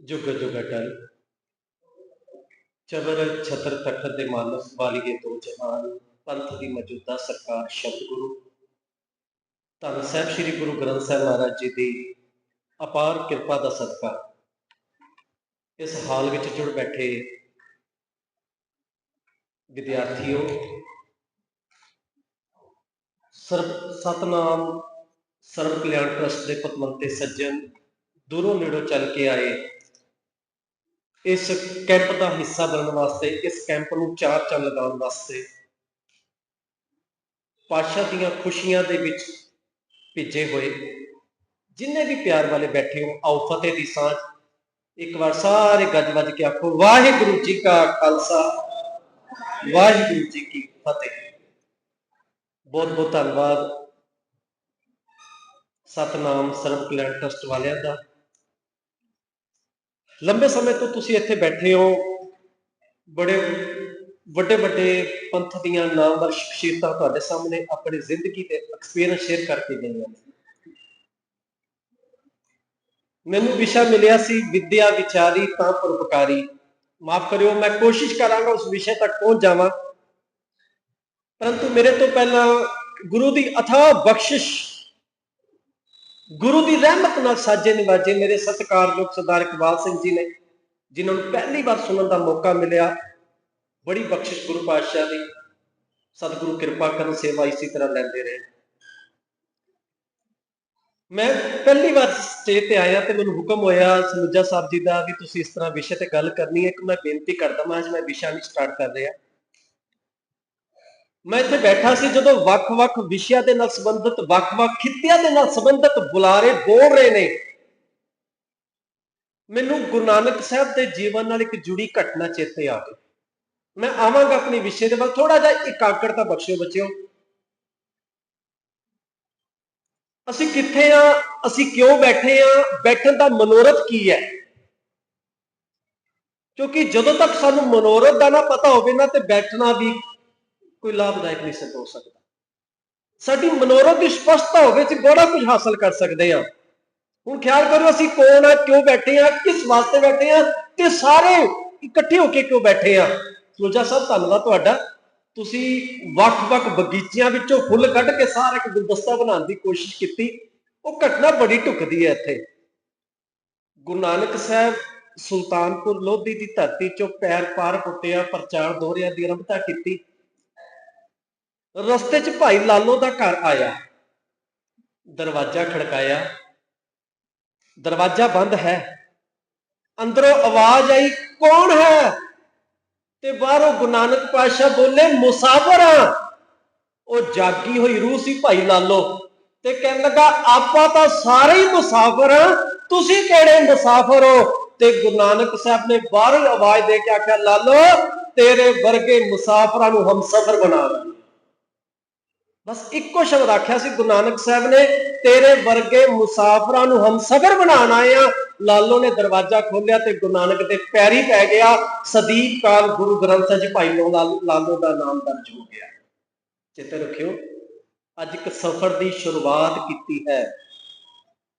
ਜੁਗ ਜੁਗ ਅਟਲ ਚਬਰ ਛਤਰ ਤਖਤ ਦੇ ਮਾਨਸ ਵਾਲੀਏ ਤੋਂ ਜਹਾਨ ਪੰਥ ਦੀ ਮੌਜੂਦਾ ਸਰਕਾਰ ਸ਼ਬਦ ਗੁਰੂ ਧੰਨ ਸਾਹਿਬ ਸ੍ਰੀ ਗੁਰੂ ਗ੍ਰੰਥ ਸਾਹਿਬ ਮਹਾਰਾਜ ਜੀ ਦੀ ਅਪਾਰ ਕਿਰਪਾ ਦਾ ਸਦਕਾ। ਇਸ ਹਾਲ ਵਿੱਚ ਜੁੜ ਬੈਠੇ ਵਿਦਿਆਰਥੀਓ, ਸਰਬ ਸਤਨਾਮ, ਸਰਬ ਕਲਿਆਣ ਟਰਸਟ ਦੇ ਪਤਵੰਤੇ ਸੱਜਣ, ਦੂਰੋਂ ਨੇੜੋਂ ਚੱਲ ਕੇ ਆਏ ਇਸ ਕੈਂਪ ਦਾ ਹਿੱਸਾ ਬਣਨ ਵਾਸਤੇ, ਇਸ ਕੈਂਪ ਨੂੰ ਚਾਰ ਚੰਨ ਲਗਾਉਣ ਵਾਸਤੇ ਪਾਸ਼ਾ ਦੀਆਂ ਖੁਸ਼ੀਆਂ ਦੇ ਵਿੱਚ ਭਿੱਜੇ ਹੋਏ। ਜਿੰਨੇ ਵੀ ਪਿਆਰ ਵਾਲੇ ਬੈਠੇ ਹੋ, ਆਓ ਫਤਿਹ ਦੀ ਸਾਂਝ। ਇੱਕ ਵਾਰ ਸਾਰੇ ਗੱਜ ਵੱਜ ਕੇ ਆਖੋ, ਵਾਹਿਗੁਰੂ ਜੀ ਕਾ ਖਾਲਸਾ, ਵਾਹਿਗੁਰੂ ਜੀ ਕੀ ਫਤਿਹ। ਬਹੁਤ ਬਹੁਤ ਧੰਨਵਾਦ। ਸਤਨਾਮ ਸਰਬ ਕਲਿਆਣ ਟਰਸਟ ਵਾਲਿਆਂ ਦਾ। ਲੰਬੇ ਸਮੇਂ ਤੋਂ ਤੁਸੀਂ ਇੱਥੇ ਬੈਠੇ ਹੋ। ਬੜੇ ਵੱਡੇ ਵੱਡੇ ਪੰਥ ਦੀਆਂ ਨਾਮਵਰ ਸ਼ਖਸੀਅਤਾਂ ਤੁਹਾਡੇ ਸਾਹਮਣੇ ਆਪਣੀ ਜ਼ਿੰਦਗੀ ਦੇ ਐਕਸਪੀਰੀਅੰਸ ਸ਼ੇਅਰ ਕਰਕੇ ਗਈਆਂ। ਨੇ ਮੈਨੂੰ ਵਿਸ਼ਾ ਮਿਲਿਆ ਸੀ ਵਿਦਿਆ ਵਿਚਾਰੀ ਤਾਂ ਪਰਉਪਕਾਰੀ। ਮਾਫ ਕਰਿਓ, ਮੈਂ ਕੋਸ਼ਿਸ਼ ਕਰਾਂਗਾ ਉਸ ਵਿਸ਼ੇ ਤੱਕ ਪਹੁੰਚ ਜਾਵਾਂ। ਪਰੰਤੂ ਮੇਰੇ ਤੋਂ ਪਹਿਲਾਂ ਗੁਰੂ ਦੀ ਅਥਾ ਬਖਸ਼ਿਸ਼ ਗੁਰੂ ਦੀ ਰਹਿਮਤ ਨਾਲ ਸਾਜੇ ਨਿਵਾਜੇ ਮੇਰੇ ਸਤਿਕਾਰਯੋਗ ਸਰਦਾਰ ਇਕਬਾਲ ਸਿੰਘ ਜੀ ਨੇ, ਜਿਨ੍ਹਾਂ ਨੂੰ ਪਹਿਲੀ ਵਾਰ ਸੁਣਨ ਦਾ ਮੌਕਾ ਮਿਲਿਆ। ਬੜੀ ਬਖਸ਼ਿਸ਼ ਗੁਰੂ ਪਾਤਸ਼ਾਹ ਦੀ। ਸਤਿਗੁਰੂ ਕਿਰਪਾ ਕਰਨ, ਸੇਵਾ ਇਸੇ ਤਰ੍ਹਾਂ ਲੈਂਦੇ ਰਹੇ। ਮੈਂ ਪਹਿਲੀ ਵਾਰ ਸਟੇਜ ਤੇ ਆਇਆ ਤੇ ਮੈਨੂੰ ਹੁਕਮ ਹੋਇਆ ਸਨੁਜਾ ਸਾਹਿਬ ਜੀ ਦਾ ਵੀ ਤੁਸੀਂ ਇਸ ਤਰ੍ਹਾਂ ਵਿਸ਼ੇ ਤੇ ਗੱਲ ਕਰਨੀ ਹੈ। ਕਿ ਮੈਂ ਬੇਨਤੀ ਕਰਦਾ ਮੈਂ ਅੱਜ ਮੈਂ ਵਿਸ਼ਾ ਨਹੀਂ ਸਟਾਰਟ ਕਰ ਰਿਹਾ। ਮੈਂ ਇੱਥੇ ਬੈਠਾ ਸੀ ਜਦੋਂ ਵੱਖ-ਵੱਖ ਵਿਸ਼ਿਆਂ ਦੇ ਨਾਲ ਸੰਬੰਧਿਤ, ਵੱਖ-ਵੱਖ ਖਿੱਤਿਆਂ ਦੇ ਨਾਲ ਸੰਬੰਧਿਤ ਬੁਲਾਰੇ ਬੋਲ ਰਹੇ ਨੇ। ਮੈਨੂੰ ਗੁਰੂ ਨਾਨਕ ਸਾਹਿਬ ਦੇ ਜੀਵਨ ਨਾਲ ਇੱਕ ਜੁੜੀ ਘਟਨਾ ਚੇਤੇ ਆ ਗਈ। ਮੈਂ ਆਵਾਂਗਾ ਆਪਣੀ ਵਿਸ਼ੇ ਦੇ ਵੱਲ ਥੋੜਾ ਜਿਹਾ ਇਕਾਗਰਤਾ ਬਖਸ਼ਿਓ ਬੱਚਿਓ। ਅਸੀਂ ਕਿੱਥੇ ਆ? ਅਸੀਂ ਕਿਉਂ ਬੈਠੇ ਆ? ਬੈਠਣ ਦਾ ਮਨੋਰਥ ਕੀ ਹੈ? ਕਿਉਂਕਿ ਜਦੋਂ ਤੱਕ ਸਾਨੂੰ ਮਨੋਰਥ ਦਾ ਨਾ ਪਤਾ ਹੋਵੇ ਨਾ, ਤੇ ਬੈਠਣਾ ਵੀ ਕੋਈ ਲਾਭਦਾਇਕ ਨਹੀਂ ਸਿੱਧ ਹੋ ਸਕਦਾ। ਸਾਡੀ ਮਨੋਰਥ ਦੀ ਸਪਸ਼ਟਤਾ ਹੋਵੇ ਤੇ ਬੜਾ ਕੁਝ ਹਾਸਲ ਕਰ ਸਕਦੇ ਹਾਂ। ਹੁਣ ਖਿਆਲ ਕਰੋ ਅਸੀਂ ਕੌਣ ਆ, ਕਿਉਂ ਬੈਠੇ ਆ ਕਿਸ ਵਾਸਤੇ ਬੈਠੇ ਆ ਤੇ ਸਾਰੇ ਇਕੱਠੇ ਹੋ ਕੇ ਕਿਉਂ ਬੈਠੇ ਆ ਸੁਲਝਾ ਸਾਹਿਬ, ਧੰਨਵਾਦ ਤੁਹਾਡਾ। ਤੁਸੀਂ ਵੱਖ-ਵੱਖ ਬਗੀਚਿਆਂ ਵਿੱਚੋਂ ਫੁੱਲ ਕੱਢ ਕੇ ਸਾਰਾ ਇੱਕ ਗੁਲਦਸਤਾ ਬਣਾਉਣ ਦੀ ਕੋਸ਼ਿਸ਼ ਕੀਤੀ। ਉਹ ਘਟਨਾ ਬੜੀ ਢੁਕਦੀ ਹੈ ਇੱਥੇ। ਗੁਰੂ ਨਾਨਕ ਸਾਹਿਬ ਸੁਲਤਾਨਪੁਰ ਲੋਧੀ ਦੀ ਧਰਤੀ ਚੋਂ ਪੈਰ ਪਾਰ ਪੁੱਟਿਆ ਪ੍ਰਚਾਰ ਦੋਹਰਿਆਂ ਦੀ ਆਰੰਭਤਾ ਕੀਤੀ। ਰਸਤੇ 'ਚ ਭਾਈ ਲਾਲੋ ਦਾ ਘਰ ਆਇਆ। ਦਰਵਾਜ਼ਾ ਖੜਕਾਇਆ। ਦਰਵਾਜ਼ਾ ਬੰਦ ਹੈ। ਅੰਦਰੋਂ ਆਵਾਜ਼ ਆਈ, ਕੌਣ ਹੈ? ਤੇ ਬਾਹਰੋਂ ਗੁਰੂ ਨਾਨਕ ਪਾਤਸ਼ਾਹ ਬੋਲੇ, ਮੁਸਾਫਰ ਆ। ਉਹ ਜਾਗੀ ਹੋਈ ਰੂਹ ਸੀ ਭਾਈ ਲਾਲੋ ਤੇ ਕਹਿਣ ਲੱਗਾ, ਆਪਾਂ ਤਾਂ ਸਾਰੇ ਹੀ ਮੁਸਾਫਰ ਆ। ਤੁਸੀਂ ਕਿਹੜੇ ਮੁਸਾਫਰ ਹੋ? ਤੇ ਗੁਰੂ ਨਾਨਕ ਸਾਹਿਬ ਨੇ ਬਾਹਰੋਂ ਆਵਾਜ਼ ਦੇ ਕੇ ਆਖਿਆ, ਲਾਲੋ, ਤੇਰੇ ਵਰਗੇ ਮੁਸਾਫਰਾਂ ਨੂੰ ਹਮਸਫਰ ਬਣਾ ਲਾਂਗੇ ਬਸ ਇੱਕੋ ਸ਼ਬਦ ਆਖਿਆ ਸੀ, ਗੁਰੂ ਨਾਨਕ ਸਾਹਿਬ ਨੇ, ਤੇਰੇ ਵਰਗੇ ਮੁਸਾਫਰਾਂ ਨੂੰ ਹਮਸਫਰ ਬਣਾਉਣ ਆਏ ਆ ਲਾਲੋ ਨੇ ਦਰਵਾਜ਼ਾ ਖੋਲ੍ਹਿਆ ਤੇ ਗੁਰੂ ਨਾਨਕ ਦੇ ਪੈਰੀ ਪੈ ਗਿਆ। ਸਦੀਪ ਕਾਲ ਗੁਰੂ ਗ੍ਰੰਥ ਸਾਹਿਬ ਭਾਈ ਲਾਲੋ ਦਾ ਨਾਮ ਦਰਜ ਹੋ ਗਿਆ। ਚੇਤੇ ਰੱਖਿਓ, ਅੱਜ ਇੱਕ ਸਫ਼ਰ ਦੀ ਸ਼ੁਰੂਆਤ ਕੀਤੀ ਹੈ।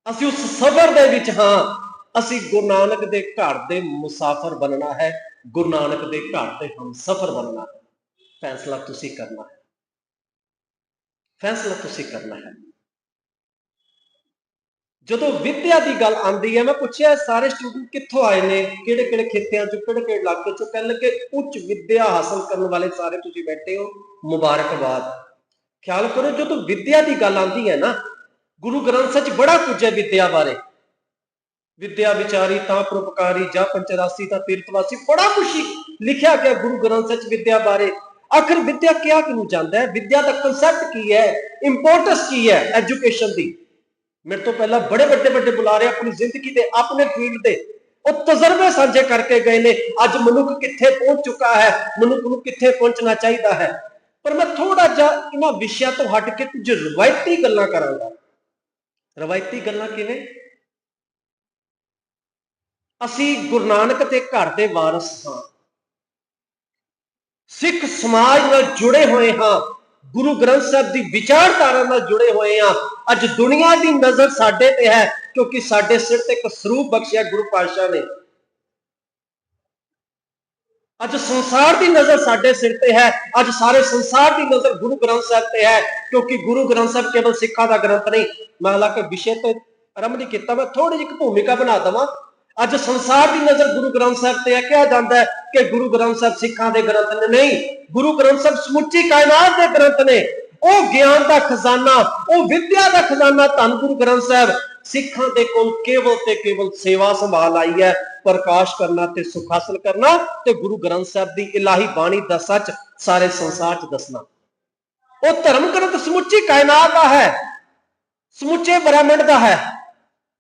ਅਸੀਂ ਉਸ ਸਫ਼ਰ ਦੇ ਵਿੱਚ ਹਾਂ। ਅਸੀਂ ਗੁਰੂ ਨਾਨਕ ਦੇ ਘਰ ਦੇ ਮੁਸਾਫਰ ਬਣਨਾ ਹੈ। ਗੁਰੂ ਨਾਨਕ ਦੇ ਘਰ ਦੇ ਹਮਸਫਰ ਬਣਨਾ ਹੈ। ਫੈਸਲਾ ਤੁਸੀਂ ਕਰਨਾ ਹੈ। ਫੈਸਲਾ ਤੁਸੀਂ ਕਰਨਾ ਹੈ। ਜਦੋਂ ਵਿੱਦਿਆ ਦੀ ਗੱਲ ਆਉਂਦੀ ਹੈ, ਮੈਂ ਪੁੱਛਿਆ ਸਾਰੇ ਸਟੂਡੈਂਟ ਕਿੱਥੋਂ ਆਏ ਨੇ? ਕਿਹੜੇ ਕਿਹੜੇ ਖੇਤਿਆਂ ਚੋਂ, ਕਿਹੜੇ ਕਿਹੜੇ ਇਲਾਕੇ ਚੋਂ? ਕਹਿਣ ਲੱਗੇ, ਉੱਚ ਵਿੱਦਿਆ ਹਾਸਲ ਕਰਨ ਵਾਲੇ ਸਾਰੇ ਤੁਸੀਂ ਬੈਠੇ ਹੋ, ਮੁਬਾਰਕਬਾਦ। ਖਿਆਲ ਕਰੋ ਜਦੋਂ ਵਿੱਦਿਆ ਦੀ ਗੱਲ ਆਉਂਦੀ ਹੈ ਨਾ, ਗੁਰੂ ਗ੍ਰੰਥ ਸਾਹਿਬ ਬੜਾ ਕੁਝ ਹੈ ਵਿੱਦਿਆ ਬਾਰੇ। ਵਿੱਦਿਆ ਵਿਚਾਰੀ, ਤਾਂ ਪਰਉਪਕਾਰੀ, ਜਾਂ ਪੰਚਰਾਸੀ ਤਾਂ ਤੀਰਥਵਾਸੀ, ਬੜਾ ਕੁਝ ਲਿਖਿਆ ਗਿਆ ਗੁਰੂ ਗ੍ਰੰਥ ਸਾਹਿਬ 'ਚ ਬਾਰੇ। ਆਖਰ ਵਿਦਿਆ ਕਿਆ ਕਿਨੂੰ ਜਾਂਦਾ ਹੈ? ਵਿਦਿਆ ਦਾ ਕਨਸੈਪਟ ਕੀ ਹੈ? ਇੰਪੋਰਟੈਂਸ ਕੀ ਹੈ ਐਜੂਕੇਸ਼ਨ ਦੀ? ਮੇਰੇ ਤੋਂ ਪਹਿਲਾਂ ਬੜੇ ਵੱਡੇ ਵੱਡੇ ਬੁਲਾਰੇ ਆਪਣੀ ਜ਼ਿੰਦਗੀ ਦੇ, ਆਪਣੇ ਫੀਲਡ ਦੇ, ਉਹ ਤਜਰਬੇ ਸਾਂਝੇ ਕਰਕੇ ਗਏ ਨੇ। ਅੱਜ ਮਨੁੱਖ ਕਿੱਥੇ ਪਹੁੰਚ ਚੁੱਕਾ ਹੈ? ਮਨੁੱਖ ਨੂੰ ਕਿੱਥੇ ਪਹੁੰਚਣਾ ਚਾਹੀਦਾ ਹੈ? ਪਰ ਮੈਂ ਥੋੜਾ ਜਿਹਾ ਇਹਨਾਂ ਵਿਸ਼ਿਆਂ ਤੋਂ ਹਟ ਕੇ ਕੁਝ ਰਵਾਇਤੀ ਗੱਲਾਂ ਕਰਾਂਗਾ। ਰਵਾਇਤੀ ਗੱਲਾਂ ਕਿਵੇਂ? ਅਸੀਂ ਗੁਰੂ ਨਾਨਕ ਦੇ ਘਰ ਦੇ ਵਾਰਸ ਹਾਂ। ਸਿੱਖ ਸਮਾਜ ਨਾਲ ਜੁੜੇ ਹੋਏ ਹਾਂ। ਗੁਰੂ ਗ੍ਰੰਥ ਸਾਹਿਬ ਦੀ ਵਿਚਾਰਧਾਰਾ ਨਾਲ ਜੁੜੇ ਹੋਏ ਹਾਂ। ਅੱਜ ਦੁਨੀਆ ਦੀ ਨਜ਼ਰ ਸਾਡੇ ਤੇ ਹੈ, ਕਿਉਂਕਿ ਸਾਡੇ ਸਿਰ ਤੇ ਇੱਕ ਸਰੂਪ ਬਖਸ਼ਿਆ ਗੁਰੂ ਪਾਤਸ਼ਾਹ ਨੇ। ਅੱਜ ਸੰਸਾਰ ਦੀ ਨਜ਼ਰ ਸਾਡੇ ਸਿਰ ਤੇ ਹੈ। ਅੱਜ ਸਾਰੇ ਸੰਸਾਰ ਦੀ ਨਜ਼ਰ ਗੁਰੂ ਗ੍ਰੰਥ ਸਾਹਿਬ ਤੇ ਹੈ, ਕਿਉਂਕਿ ਗੁਰੂ ਗ੍ਰੰਥ ਸਾਹਿਬ ਕੇਵਲ ਸਿੱਖਾਂ ਦਾ ਗ੍ਰੰਥ ਨਹੀਂ, ਮੈਂ ਹਾਲਾਂਕਿ ਵਿਸ਼ੇ ਤੇ ਆਰੰਭ ਨਹੀਂ ਕੀਤਾ, ਮੈਂ ਥੋੜੀ ਜਿਹੀ ਇੱਕ ਭੂਮਿਕਾ ਬਣਾ ਦਵਾਂ। ਅੱਜ ਸੰਸਾਰ ਦੀ ਨਜ਼ਰ ਗੁਰੂ ਗ੍ਰੰਥ ਸਾਹਿਬ ਤੇ ਹੈ, ਕਿਹਾ ਜਾਂਦਾ ਹੈ ਕਿ ਗੁਰੂ ਗ੍ਰੰਥ ਸਾਹਿਬ ਸਿੱਖਾਂ ਦੇ ਗ੍ਰੰਥ ਨੇ ਨਹੀਂ, ਗੁਰੂ ਗ੍ਰੰਥ ਸਾਹਿਬ ਸਮੁੱਚੀ ਕਾਇਨਾਤ ਦੇ ਗ੍ਰੰਥ ਨੇ। ਉਹ ਗਿਆਨ ਦਾ ਖਜ਼ਾਨਾ, ਉਹ ਵਿਦਿਆ ਦਾ ਖਜ਼ਾਨਾ ਧੰਨ ਗੁਰੂ ਗ੍ਰੰਥ ਸਾਹਿਬ ਸਿੱਖਾਂ ਦੇ ਕੋਲ ਕੇਵਲ ਤੇ ਕੇਵਲ ਸੇਵਾ ਸੰਭਾਲ ਆਈ ਹੈ, ਪ੍ਰਕਾਸ਼ ਕਰਨਾ ਤੇ ਸੁਖ ਹਾਸਲ ਕਰਨਾ ਤੇ ਗੁਰੂ ਗ੍ਰੰਥ ਸਾਹਿਬ ਦੀ ਇਲਾਹੀ ਬਾਣੀ ਦਾ ਸੱਚ ਸਾਰੇ ਸੰਸਾਰ 'ਚ ਦੱਸਣਾ। ਉਹ ਧਰਮ ਗ੍ਰੰਥ ਸਮੁੱਚੀ ਕਾਇਨਾਤ ਦਾ ਹੈ, ਸਮੁੱਚੇ ਬ੍ਰਹਿਮੰਡ ਦਾ ਹੈ।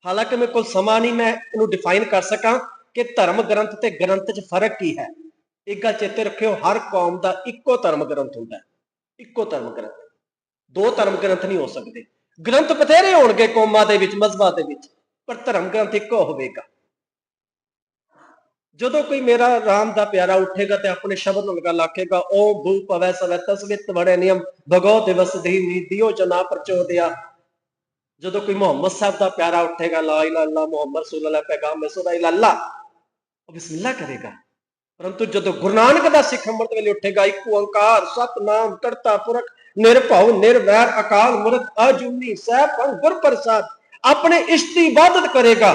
ਹਾਲਾਂਕਿ ਮੇਰੇ ਕੋਲ ਸਮਾਂ ਨਹੀਂ, ਮੈਂ ਇਹਨੂੰ ਡਿਫਾਈਨ ਕਰ ਸਕਾਂ। ਕਿ ਧਰਮ ਗ੍ਰੰਥ ਤੇ ਗ੍ਰੰਥ 'ਚ ਫ਼ਰਕ ਕੀ ਹੈ? ਇੱਕ ਗੱਲ ਚੇਤੇ ਰੱਖਿਓ, ਹਰ ਕੌਮ ਦਾ ਇੱਕੋ ਧਰਮ ਗ੍ਰੰਥ ਹੁੰਦਾ ਹੈ। ਇੱਕੋ ਧਰਮ ਗ੍ਰੰਥ। ਦੋ ਧਰਮ ਗ੍ਰੰਥ ਨਹੀਂ ਹੋ ਸਕਦੇ। ਗ੍ਰੰਥ ਬਥੇਰੇ ਹੋਣਗੇ ਕੌਮਾਂ ਦੇ ਵਿੱਚ, ਮਜ਼ਹਬਾਂ ਦੇ ਵਿੱਚ, ਪਰ ਧਰਮ ਗ੍ਰੰਥ ਇੱਕੋ ਹੋਵੇਗਾ। ਜਦੋਂ ਕੋਈ ਮੇਰਾ ਰਾਮ ਦਾ ਪਿਆਰਾ ਉੱਠੇਗਾ ਤੇ ਆਪਣੇ ਸ਼ਬਦ ਨੂੰ ਲਗਾ ਲਾਖੇਗਾ ਓ ਭੂ ਪਵੈ ਸਵੈ ਤਸਵਿਤ ਵੜੇ ਨਿਯਮ ਭਗੋ ਦਿਵਸ ਦੀ ਨੀਤਿਓ ਜਨਾ ਪ੍ਰਚੋਦਿਆ। ਜਦੋਂ ਕੋਈ ਮੁਹੰਮਦ ਸਾਹਿਬ ਦਾ ਪਿਆਰਾ ਉੱਠੇਗਾ, ਲਾ ਇਲਾ ਅੱਲਾ ਮੁਹੰਮਦ ਰਸੂਲullah ਪੈਗਾਮ ਮਸੂਦਾ ਇਲਾ ਅੱਲਾ ਉਹ ਬਿਸਮਿਲ੍ਲਾ ਕਰੇਗਾ। ਪਰੰਤੂ ਜਦੋਂ ਗੁਰੂ ਨਾਨਕ ਦਾ ਸਿੱਖ ਅੰਮ੍ਰਿਤ ਵੇਲੇ ਉੱਠੇਗਾ, ਇੱਕ ਓੰਕਾਰ, ਸਤਨਾਮ ਕਰਤਾ ਪੁਰਖ, ਨਿਰਭਉ, ਨਿਰਵੈਰ, ਅਕਾਲ ਮੂਰਤ ਅਜੂਨੀ ਸਹਿਬ ਗੁਰ ਪ੍ਰਸਾਦ ਆਪਣੇ ਇਸ਼ਤੀ ਦੀ ਇਬਾਦਤ ਕਰੇਗਾ।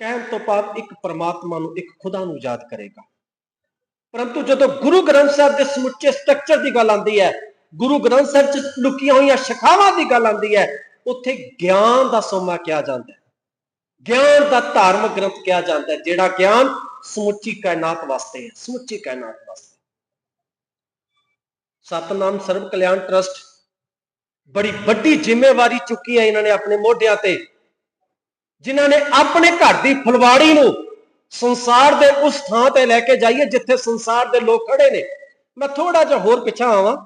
ਕਹਿਣ ਤੋਂ ਬਾਅਦ ਇੱਕ ਪਰਮਾਤਮਾ ਨੂੰ, ਇੱਕ ਖੁਦਾ ਨੂੰ ਯਾਦ ਕਰੇਗਾ। ਪਰੰਤੂ ਜਦੋਂ ਗੁਰੂ ਗ੍ਰੰਥ ਸਾਹਿਬ ਦੇ ਸਮੁੱਚੇ ਸਟਰਕਚਰ ਦੀ ਗੱਲ ਆਉਂਦੀ ਹੈ, ਗੁਰੂ ਗ੍ਰੰਥ ਸਾਹਿਬ 'ਚ ਲੁਕੀਆਂ ਹੋਈਆਂ ਸ਼ਖਾਵਾਂ ਦੀ ਗੱਲ ਆਉਂਦੀ ਹੈ, ਉੱਥੇ ਗਿਆਨ ਦਾ ਸੋਮਾ ਕਿਹਾ ਜਾਂਦਾ ਹੈ। ਗਿਆਨ ਦਾ ਧਾਰਮਿਕ ਗ੍ਰੰਥ ਕਿਹਾ ਜਾਂਦਾ ਹੈ, ਜਿਹੜਾ ਗਿਆਨ ਸਮੁੱਚੀ ਕਾਇਨਾਤ ਵਾਸਤੇ ਹੈ, ਸਮੁੱਚੀ ਕਾਇਨਾਤ ਵਾਸਤੇ। ਸਤਨਾਮ ਸਰਬ ਕਲਿਆਣ ਟਰਸਟ, ਬੜੀ ਵੱਡੀ ਜ਼ਿੰਮੇਵਾਰੀ ਚੁੱਕੀ ਹੈ ਇਹਨਾਂ ਨੇ ਆਪਣੇ ਮੋਢਿਆਂ ਤੇ, ਜਿਨ੍ਹਾਂ ਨੇ ਆਪਣੇ ਘਰ ਦੀ ਫੁਲਵਾੜੀ ਨੂੰ ਸੰਸਾਰ ਦੇ ਉਸ ਥਾਂ ਤੇ ਲੈ ਕੇ ਜਾਈਏ ਜਿੱਥੇ ਸੰਸਾਰ ਦੇ ਲੋਕ ਖੜੇ ਨੇ। ਮੈਂ ਥੋੜਾ ਜਿਹਾ ਹੋਰ ਪਿੱਛਾ ਆਵਾਂ।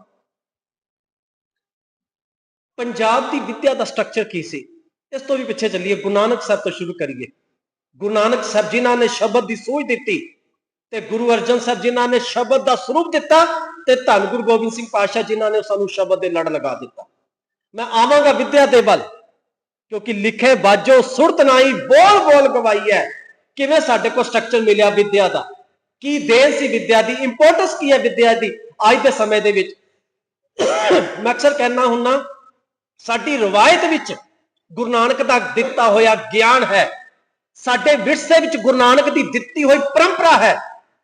ਪੰਜਾਬ ਦੀ ਵਿੱਦਿਆ ਦਾ ਸਟਰਕਚਰ ਕੀ ਸੀ? ਇਸ ਤੋਂ ਵੀ ਪਿੱਛੇ ਚੱਲੀਏ, ਗੁਰੂ ਨਾਨਕ ਸਾਹਿਬ ਤੋਂ ਸ਼ੁਰੂ ਕਰੀਏ। ਗੁਰੂ ਨਾਨਕ ਸਾਹਿਬ ਜਿਨ੍ਹਾਂ ਨੇ ਸ਼ਬਦ ਦੀ ਸੂਝ ਦਿੱਤੀ ਤੇ ਗੁਰੂ ਅਰਜਨ ਸਾਹਿਬ ਜਿਨ੍ਹਾਂ ਨੇ ਸ਼ਬਦ ਦਾ ਸਰੂਪ ਦਿੱਤਾ ਤੇ ਧੰਨ ਗੁਰੂ ਗੋਬਿੰਦ ਸਿੰਘ ਪਾਤਸ਼ਾਹ ਜਿਨ੍ਹਾਂ ਨੇ ਸਾਨੂੰ ਸ਼ਬਦ ਦੇ ਲੜ ਲਗਾ ਦਿੱਤਾ। ਮੈਂ ਆਵਾਂਗਾ ਵਿਦਿਆ ਦੇ ਵੱਲ, ਕਿਉਂਕਿ ਲਿਖੇ ਬਾਜੋ ਸੁਰਤ ਨਾਈ ਬੋਲ ਬੋਲ ਗਵਾਈ ਹੈ ਕਿਵੇਂ ਸਾਡੇ ਕੋਲ ਸਟਰਕਚਰ ਮਿਲਿਆ ਵਿਦਿਆ ਦਾ? ਕੀ ਦੇਣ ਸੀ ਵਿਦਿਆ ਦੀ? ਇੰਪੋਰਟੈਂਸ ਕੀ ਹੈ ਵਿਦਿਆ ਦੀ ਅੱਜ ਦੇ ਸਮੇਂ ਦੇ ਵਿੱਚ? ਮੈਂ ਅਕਸਰ ਕਹਿਣਾ ਹੁੰਨਾ, ਸਾਡੀ ਰਵਾਇਤ ਵਿੱਚ ਗੁਰੂ ਨਾਨਕ ਦਾ ਦਿੱਤਾ ਹੋਇਆ ਗਿਆਨ ਹੈ। ਸਾਡੇ ਵਿਰਸੇ ਵਿੱਚ ਗੁਰੂ ਨਾਨਕ ਦੀ ਦਿੱਤੀ ਹੋਈ ਪਰੰਪਰਾ ਹੈ।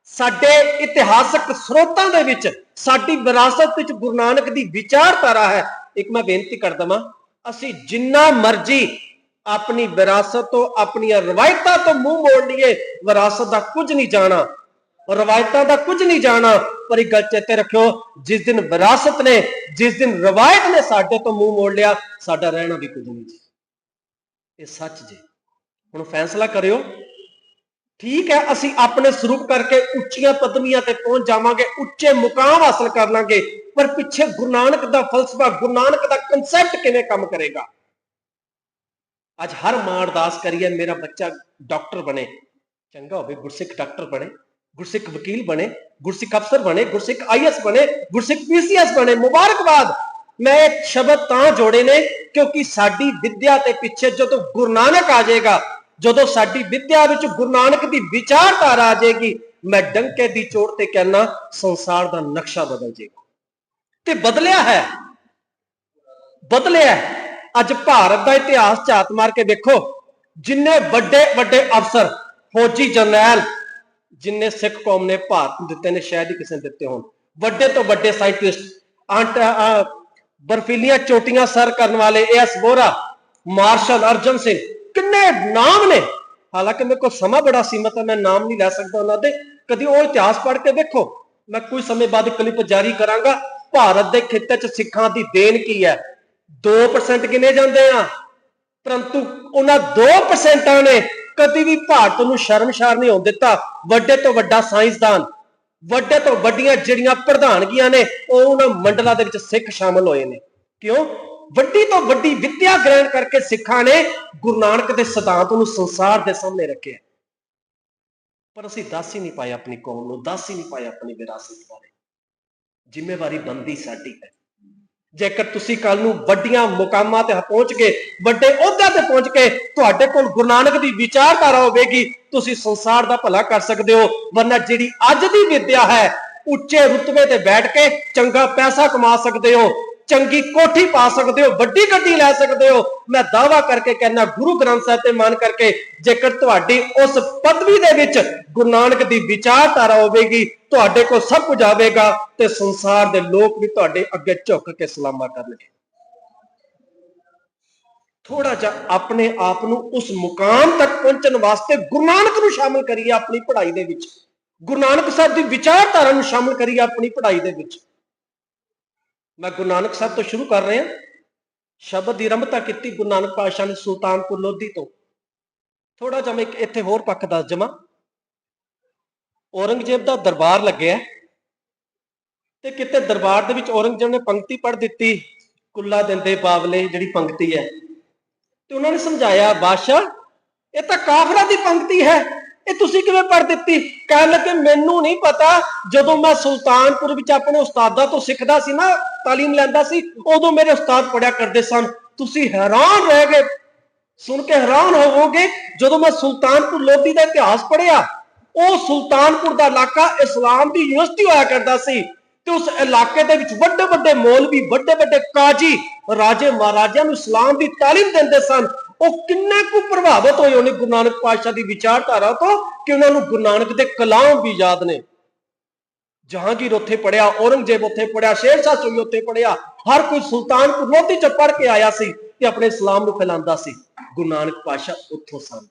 ਸਾਡੇ ਇਤਿਹਾਸਕ ਸਰੋਤਾਂ ਦੇ ਵਿੱਚ, ਸਾਡੀ ਵਿਰਾਸਤ ਵਿੱਚ ਗੁਰੂ ਨਾਨਕ ਦੀ ਵਿਚਾਰਧਾਰਾ ਹੈ। ਇੱਕ ਮੈਂ ਬੇਨਤੀ ਕਰ ਦਵਾਂ, ਅਸੀਂ ਜਿੰਨਾ ਮਰਜ਼ੀ ਆਪਣੀ ਵਿਰਾਸਤ ਤੋਂ, ਆਪਣੀਆਂ ਰਵਾਇਤਾਂ ਤੋਂ ਮੂੰਹ ਮੋੜ ਲਈਏ, ਵਿਰਾਸਤ ਦਾ ਕੁਝ ਨਹੀਂ ਜਾਣਾ। ਰਵਾਇਤਾਂ ਦਾ ਕੁਝ ਨਹੀਂ ਜਾਣਾ, ਪਰ ਇੱਕ ਗੱਲ ਚੇਤੇ ਰੱਖਿਓ, ਜਿਸ ਦਿਨ ਵਿਰਾਸਤ ਨੇ, ਜਿਸ ਦਿਨ ਰਵਾਇਤ ਨੇ ਸਾਡੇ ਤੋਂ ਮੂੰਹ ਮੋੜ ਲਿਆ, ਸਾਡਾ ਰਹਿਣਾ ਵੀ ਕੁਝ ਨਹੀਂ ਜੀ ਇਹ ਸੱਚ ਜੀ। ਹੁਣ ਫੈਸਲਾ ਕਰਿਓ। ਠੀਕ ਹੈ, ਅਸੀਂ ਆਪਣੇ ਸਰੂਪ ਕਰਕੇ ਉੱਚੀਆਂ ਪਦਵੀਆਂ ਤੇ ਪਹੁੰਚ ਜਾਵਾਂਗੇ, ਉੱਚੇ ਮੁਕਾਮ ਹਾਸਲ ਕਰ ਲਾਂਗੇ, ਪਰ ਪਿੱਛੇ ਗੁਰੂ ਨਾਨਕ ਦਾ ਫਲਸਫਾ, ਗੁਰੂ ਨਾਨਕ ਦਾ ਕਨਸੈਪਟ ਕਿਵੇਂ ਕੰਮ ਕਰੇਗਾ? ਅੱਜ ਹਰ ਮਾਂ ਅਰਦਾਸ ਕਰੀਏ, ਮੇਰਾ ਬੱਚਾ ਡਾਕਟਰ ਬਣੇ। ਚੰਗਾ ਹੋਵੇ, ਗੁਰਸਿੱਖ ਡਾਕਟਰ ਬਣੇ, ਗੁਰਸਿੱਖ ਵਕੀਲ ਬਣੇ, ਗੁਰਸਿੱਖ ਅਫਸਰ ਬਣੇ, ਗੁਰਸਿੱਖ ਆਈਐਸ ਬਣੇ, ਗੁਰਸਿੱਖ ਪੀਸੀਐਸ ਬਣੇ, ਮੁਬਾਰਕਬਾਦ। ਮੈਂ ਇਹ ਸ਼ਬਦ ਤਾਂ ਜੋੜੇ ਨੇ ਕਿਉਂਕਿ ਸਾਡੀ ਵਿਦਿਆ ਤੇ ਪਿੱਛੇ ਜਦੋਂ ਗੁਰੂ ਨਾਨਕ ਆ ਜਾਏਗਾ, ਜਦੋਂ ਸਾਡੀ ਵਿਦਿਆ ਵਿੱਚ ਗੁਰੂ ਨਾਨਕ ਦੀ ਵਿਚਾਰਧਾਰਾ ਆ ਜਾਏਗੀ, ਮੈਂ ਡੰਕੇ ਦੀ ਚੋਟ ਤੇ ਕਹਿਣਾ ਸੰਸਾਰ ਦਾ ਨਕਸ਼ਾ ਬਦਲ ਜਾਏਗਾ। ਤੇ ਬਦਲਿਆ ਹੈ। ਬਦਲਿਆ ਅੱਜ ਭਾਰਤ ਦਾ ਇਤਿਹਾਸ ਝਾਤ ਮਾਰ ਕੇ ਵੇਖੋ, ਜਿੰਨੇ ਵੱਡੇ ਵੱਡੇ ਅਫਸਰ, ਫੌਜੀ ਜਰਨੈਲ, ਜਿੰਨੇ ਸਿੱਖ ਕੌਮ ਨੇ ਭਾਰਤ ਨੂੰ ਦਿੱਤੇ ਨੇ, ਸ਼ਾਇਦ ਹੀ ਕਿਸੇ ਨੇ ਦਿੱਤੇ ਹੋਣ। ਵੱਡੇ ਤੋਂ ਵੱਡੇ ਸਾਇੰਟਿਸਟ ਬਰਫੀਲੀਆਂ ਚੋਟੀਆਂ ਸਰ ਕਰਨ ਵਾਲੇ ਐਸ ਬੋਰਾ ਮਾਰਸ਼ਲ ਅਰਜਨ ਸਿੰਘ, ਕਿੰਨੇ ਨਾਮ ਨੇ? ਹਾਲਾਂਕਿ ਮੇਰੇ ਕੋਲ ਸਮਾਂ ਬੜਾ ਸੀਮਤ ਹੈ ਮੈਂ ਨਾਮ ਨਹੀਂ ਲੈ ਸਕਦਾ ਉਹਨਾਂ ਦੇ। ਕਦੀ ਉਹ ਇਤਿਹਾਸ ਪੜ੍ਹ ਕੇ ਦੇਖੋ, ਮੈਂ ਕੁਝ ਸਮੇਂ ਬਾਅਦ ਕਲਿੱਪ ਜਾਰੀ ਕਰਾਂਗਾ। ਭਾਰਤ ਦੇ ਖੇਤਰ 'ਚ ਸਿੱਖਾਂ ਦੀ ਦੇਣ ਕੀ ਹੈ? 2% ਗਿਣੇ ਜਾਂਦੇ ਆ? ਪਰੰਤੂ ਉਹਨਾਂ 2% ਨੇ। ਕਦੀ ਵੀ ਭਾਰਤ ਨੂੰ ਸ਼ਰਮਸ਼ਾਰ ਨਹੀਂ ਹੋਣ ਦਿੱਤਾ। ਵੱਡੇ ਤੋਂ ਵੱਡਾ ਸਾਇੰਸਦਾਨ ਵੱਡੇ ਤੋਂ ਵੱਡੀਆਂ ਜਿਹੜੀਆਂ ਪ੍ਰਧਾਨਗੀਆਂ ਨੇ, ਉਹ ਉਹਨਾਂ ਮੰਡਲਾਂ ਦੇ ਵਿੱਚ ਸਿੱਖ ਸ਼ਾਮਲ ਹੋਏ ਨੇ। ਕਿਉਂ? ਵੱਡੀ ਤੋਂ ਵੱਡੀ ਵਿੱਦਿਆ ਗ੍ਰਹਿਣ ਕਰਕੇ ਸਿੱਖਾਂ ਨੇ ਗੁਰੂ ਨਾਨਕ ਦੇ ਸਿਧਾਂਤ ਨੂੰ ਸੰਸਾਰ ਦੇ ਸਾਹਮਣੇ ਰੱਖਿਆ। ਪਰ ਅਸੀਂ ਦੱਸ ਹੀ ਨਹੀਂ ਪਾਏ ਆਪਣੀ ਕੌਮ ਨੂੰ, ਦੱਸ ਹੀ ਨਹੀਂ ਪਾਏ ਆਪਣੀ ਵਿਰਾਸਤ ਬਾਰੇ। ਜ਼ਿੰਮੇਵਾਰੀ ਬੰਦੀ ਸਾਡੀ ਹੈ। ਜੇਕਰ ਤੁਸੀਂ ਕੱਲ ਨੂੰ ਵੱਡੀਆਂ ਮੁਕਾਮਾਂ ਤੇ ਪਹੁੰਚ ਕੇ, ਵੱਡੇ ਅਹੁਦਿਆਂ ਤੇ ਪਹੁੰਚ ਕੇ ਤੁਹਾਡੇ ਕੋਲ ਗੁਰੂ ਨਾਨਕ ਦੀ ਵਿਚਾਰਧਾਰਾ ਹੋਵੇਗੀ, ਤੁਸੀਂ ਸੰਸਾਰ ਦਾ ਭਲਾ ਕਰ ਸਕਦੇ ਹੋ। ਵਰਨਾ ਜਿਹੜੀ ਅੱਜ ਦੀ ਵਿਦਿਆ ਹੈ, ਉੱਚੇ ਰੁਤਬੇ ਤੇ ਬੈਠ ਕੇ ਚੰਗਾ ਪੈਸਾ ਕਮਾ ਸਕਦੇ ਹੋ। ਚੰਗੀ ਕੋਠੀ ਪਾ ਸਕਦੇ ਹੋ, ਵੱਡੀ ਗੱਡੀ ਲੈ ਸਕਦੇ ਹੋ। ਮੈਂ ਦਾਵਾ ਕਰਕੇ ਕਹਿੰਦਾ, ਗੁਰੂ ਗ੍ਰੰਥ ਸਾਹਿਬ ਤੇ ਮੰਨ ਕਰਕੇ ਜੇਕਰ ਤੁਹਾਡੀ ਉਸ ਪਦਵੀ ਦੇ ਵਿੱਚ ਗੁਰੂ ਨਾਨਕ ਦੀ ਵਿਚਾਰਧਾਰਾ ਹੋਵੇਗੀ, ਤੁਹਾਡੇ ਕੋਲ ਸਭ ਕੁਝ ਆਵੇਗਾ ਤੇ ਸੰਸਾਰ ਦੇ ਲੋਕ ਵੀ ਤੁਹਾਡੇ ਅੱਗੇ ਝੁੱਕ ਕੇ ਸਲਾਮਾ ਕਰਨਗੇ। ਥੋੜਾ ਜਿਹਾ ਆਪਣੇ ਆਪ ਨੂੰ ਉਸ ਮੁਕਾਮ ਤੱਕ ਪਹੁੰਚਣ ਵਾਸਤੇ ਗੁਰੂ ਨਾਨਕ ਨੂੰ ਸ਼ਾਮਲ ਕਰੀਏ ਆਪਣੀ ਪੜ੍ਹਾਈ ਦੇ ਵਿੱਚ। ਗੁਰੂ ਨਾਨਕ ਸਾਹਿਬ ਦੀ ਵਿਚਾਰਧਾਰਾ ਨੂੰ ਸ਼ਾਮਲ ਕਰੀਏ ਆਪਣੀ ਪੜ੍ਹਾਈ ਦੇ ਵਿੱਚ। ਮੈਂ ਗੁਰੂ ਨਾਨਕ ਸਾਹਿਬ ਤੋਂ ਸ਼ੁਰੂ ਕਰ ਰਿਹਾ। ਸ਼ਬਦ ਦੀ ਰੰਭਤਾ ਕੀਤੀ ਗੁਰੂ ਨਾਨਕ ਪਾਤਸ਼ਾਹ ਨੇ ਸੁਲਤਾਨਪੁਰ ਲੋਧੀ ਤੋਂ। ਥੋੜਾ ਜਿਹਾ ਮੈਂ ਇੱਕ ਇੱਥੇ ਹੋਰ ਪੱਖ ਦੱਸ ਜਮਾ ਔਰੰਗਜ਼ੇਬ ਦਾ ਦਰਬਾਰ ਲੱਗਿਆ ਤੇ ਕਿਤੇ ਦਰਬਾਰ ਦੇ ਵਿੱਚ ਔਰੰਗਜ਼ੇਬ ਨੇ ਪੰਕਤੀ ਪੜ੍ਹ ਦਿੱਤੀ, ਕੁੱਲਾ ਦਿੰਦੇ ਬਾਵਲੇ ਜਿਹੜੀ ਪੰਕਤੀ ਹੈ। ਤੇ ਉਹਨਾਂ ਨੇ ਸਮਝਾਇਆ, ਬਾਦਸ਼ਾਹ, ਇਹ ਤਾਂ ਕਾਫਰਾਂ ਦੀ ਪੰਕਤੀ ਹੈ। ਇਹ ਤੁਸੀਂ ਕਿਵੇਂ ਪੜ੍ਹ ਦਿੱਤੀ? ਕਹਿਣ ਲੱਗੇ, ਮੈਨੂੰ ਨਹੀਂ ਪਤਾ। ਜਦੋਂ ਮੈਂ ਸੁਲਤਾਨਪੁਰ ਵਿੱਚ ਆਪਣੇ ਉਸਤਾਦਾਂ ਤੋਂ ਸਿੱਖਦਾ ਸੀ ਨਾ, ਤਾਲੀਮ ਲੈਂਦਾ ਸੀ, ਉਦੋਂ ਮੇਰੇ ਉਸਤਾਦ ਪੜਿਆ ਕਰਦੇ ਸਨ। ਤੁਸੀਂ ਹੈਰਾਨ ਰਹਿ ਗਏ। ਸੁਣ ਕੇ ਹੈਰਾਨ ਹੋਵੋਗੇ, ਜਦੋਂ ਮੈਂ ਸੁਲਤਾਨਪੁਰ ਲੋਧੀ ਦਾ ਇਤਿਹਾਸ ਪੜਿਆ ਉਹ ਸੁਲਤਾਨਪੁਰ ਦਾ ਇਲਾਕਾ ਇਸਲਾਮ ਦੀ ਯੂਨੀਵਰਸਿਟੀ ਹੋਇਆ ਕਰਦਾ ਸੀ ਤੇ ਉਸ ਇਲਾਕੇ ਦੇ ਵਿੱਚ ਵੱਡੇ ਵੱਡੇ ਮੌਲਵੀ ਵੱਡੇ ਵੱਡੇ ਕਾਜੀ ਰਾਜੇ ਮਹਾਰਾਜਿਆਂ ਨੂੰ ਇਸਲਾਮ ਦੀ ਤਾਲੀਮ ਦਿੰਦੇ ਸਨ। ਉਹ ਕਿੰਨੇ ਕੁ ਪ੍ਰਭਾਵਿਤ ਹੋਏ ਉਹਨੇ ਗੁਰੂ ਨਾਨਕ ਪਾਤਸ਼ਾਹ ਦੀ ਵਿਚਾਰਧਾਰਾ ਤੋਂ ਕਿ ਉਹਨਾਂ ਨੂੰ ਗੁਰੂ ਨਾਨਕ ਦੇ ਕਲਾਮ ਵੀ ਯਾਦ ਨੇ। ਜਹਾਂਗੀਰ ਉੱਥੇ ਪੜਿਆ ਔਰੰਗਜ਼ੇਬ ਉੱਥੇ ਪੜਿਆ ਸ਼ੇਰ ਸ਼ਾਹ ਸੂਰੀ ਉੱਥੇ ਪੜਿਆ ਹਰ ਕੋਈ ਸੁਲਤਾਨਪੁਰ ਲੋਧੀ ਚ ਪੜ ਕੇ ਆਇਆ ਸੀ ਤੇ ਆਪਣੇ ਇਸਲਾਮ ਨੂੰ ਫੈਲਾਉਂਦਾ ਸੀ। ਗੁਰੂ ਨਾਨਕ ਪਾਤਸ਼ਾਹ ਉੱਥੋਂ ਸਨ।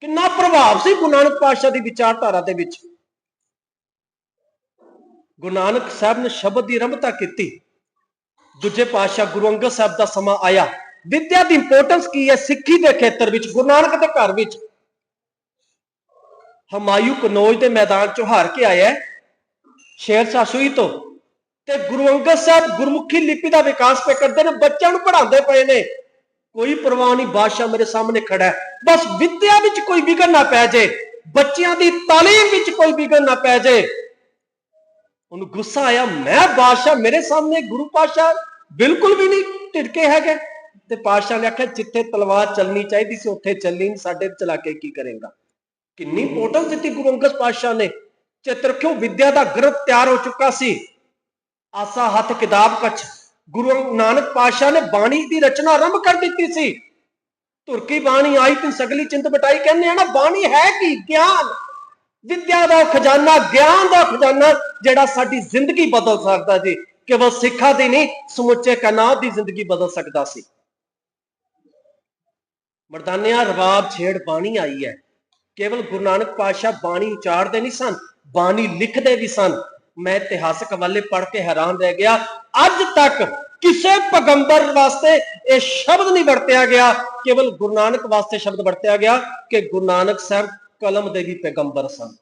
ਕਿੰਨਾ ਪ੍ਰਭਾਵ ਸੀ ਗੁਰੂ ਨਾਨਕ ਪਾਤਸ਼ਾਹ ਦੀ ਵਿਚਾਰਧਾਰਾ ਦੇ ਵਿੱਚ। ਗੁਰੂ ਨਾਨਕ ਸਾਹਿਬ ਨੇ ਸ਼ਬਦ ਦੀ ਰੰਭਤਾ ਕੀਤੀ। ਦੂਜੇ ਪਾਤਸ਼ਾਹ ਗੁਰੂ ਅੰਗਦ ਸਾਹਿਬ ਦਾ ਸਮਾਂ ਆਇਆ। ਵਿੱਦਿਆ ਦੀ ਇੰਪੋਰਟੈਂਸ ਕੀ ਹੈ ਸਿੱਖੀ ਦੇ ਖੇਤਰ ਵਿੱਚ, ਗੁਰੂ ਨਾਨਕ ਦੇ ਘਰ ਵਿੱਚ? ਹਮਾਯੂ ਕਨੌਜ ਦੇ ਮੈਦਾਨ ਚੋਂ ਹਾਰ ਕੇ ਆਇਆ ਸ਼ੇਰ ਸ਼ਾਹ ਸੂਰੀ ਤੋਂ। ਤੇ ਗੁਰੂ ਅੰਗਦ ਸਾਹਿਬ ਗੁਰਮੁਖੀ ਲਿਪੀ ਦਾ ਵਿਕਾਸ ਪੇ ਕਰਦੇ ਨੇ, ਬੱਚਿਆਂ ਨੂੰ ਪੜ੍ਹਾਉਂਦੇ ਪਏ ਨੇ। ਕੋਈ ਪਰਵਾਹ ਨਹੀਂ, ਬਾਦਸ਼ਾਹ ਮੇਰੇ ਸਾਹਮਣੇ ਖੜਾ ਹੈ। ਬਸ ਵਿੱਦਿਆ ਵਿੱਚ ਕੋਈ ਵਿਗੜ ਨਾ ਪੈ ਜੇ, ਬੱਚਿਆਂ ਦੀ ਤਾਲੀਮ ਵਿੱਚ ਕੋਈ ਵਿਗੜ ਨਾ ਪੈ ਜੇ। ਉਹਨੂੰ ਗੁੱਸਾ ਆਇਆ, ਮੈਂ ਬਾਦਸ਼ਾਹ ਮੇਰੇ ਸਾਹਮਣੇ ਗੁਰੂ ਪਾਤਸ਼ਾਹ ਬਿਲਕੁਲ ਵੀ ਨਹੀਂ ਢਿੜਕੇ ਹੈਗੇ। ਤੇ ਪਾਤਸ਼ਾਹ ਨੇ ਆਖਿਆ, ਜਿੱਥੇ ਤਲਵਾਰ ਚੱਲਣੀ ਚਾਹੀਦੀ ਸੀ, ਉੱਥੇ ਚੱਲੀ ਨਹੀਂ ਸਾਡੇ ਚਲਾ ਕੇ ਕੀ ਕਰੇਗਾ? ਕਿੰਨੀ ਪੋਟਲ ਦਿੱਤੀ ਗੁਰੂ ਅੰਗਦ ਪਾਤਸ਼ਾਹ ਨੇ। ਚਿੱਤ ਰੱਖਿਓ ਵਿਦਿਆ ਦਾ ਗ੍ਰੰਥ ਤਿਆਰ ਹੋ ਚੁੱਕਾ ਸੀ। ਆਸਾ, ਹੱਥ, ਕਿਤਾਬ, ਕਛ। ਗੁਰੂ ਨਾਨਕ ਪਾਤਸ਼ਾਹ ਨੇ ਬਾਣੀ ਦੀ ਰਚਨਾ ਆਰੰਭ ਕਰ ਦਿੱਤੀ ਸੀ। ਤੁਰਕੀ ਬਾਣੀ ਆਈ ਤਿਨ ਸਗਲੀ ਚਿੰਤ ਬਟਾਈ ਕਹਿੰਦੇ ਆ ਨਾ, ਬਾਣੀ ਹੈ ਕੀ? ਗਿਆਨ। ਵਿਦਿਆ ਦਾ ਖਜ਼ਾਨਾ, ਗਿਆਨ ਦਾ ਖਜ਼ਾਨਾ, ਜਿਹੜਾ ਸਾਡੀ ਜ਼ਿੰਦਗੀ ਬਦਲ ਸਕਦਾ ਜੀ ਕੇਵਲ ਸਿੱਖਾਂ ਦੀ ਨਹੀਂ, ਸਮੁੱਚੇ ਕਾਇਨਾਤ ਦੀ ਜ਼ਿੰਦਗੀ ਬਦਲ ਸਕਦਾ ਸੀ। ਮਰਦਾਨਿਆਂ ਰਵਾਬ ਛੇੜ ਬਾਣੀ ਆਈ ਹੈ। ਕੇਵਲ ਗੁਰੂ ਨਾਨਕ ਪਾਤਸ਼ਾਹ ਬਾਣੀ ਉਚਾਰਦੇ ਨਹੀਂ ਸਨ, ਬਾਣੀ ਲਿਖਦੇ ਵੀ ਸਨ। ਮੈਂ ਇਤਿਹਾਸਕ ਹਵਾਲੇ ਪੜ੍ਹ ਕੇ ਹੈਰਾਨ ਰਹਿ ਗਿਆ। ਅੱਜ ਤੱਕ ਕਿਸੇ ਪੈਗੰਬਰ ਵਾਸਤੇ ਇਹ ਸ਼ਬਦ ਨਹੀਂ ਵਰਤਿਆ ਗਿਆ। ਕੇਵਲ ਗੁਰੂ ਨਾਨਕ ਵਾਸਤੇ ਸ਼ਬਦ ਵਰਤਿਆ ਗਿਆ ਕਿ ਗੁਰੂ ਨਾਨਕ ਸਾਹਿਬ ਕਲਮ ਦੇ ਵੀ ਪੈਗੰਬਰ ਸਨ।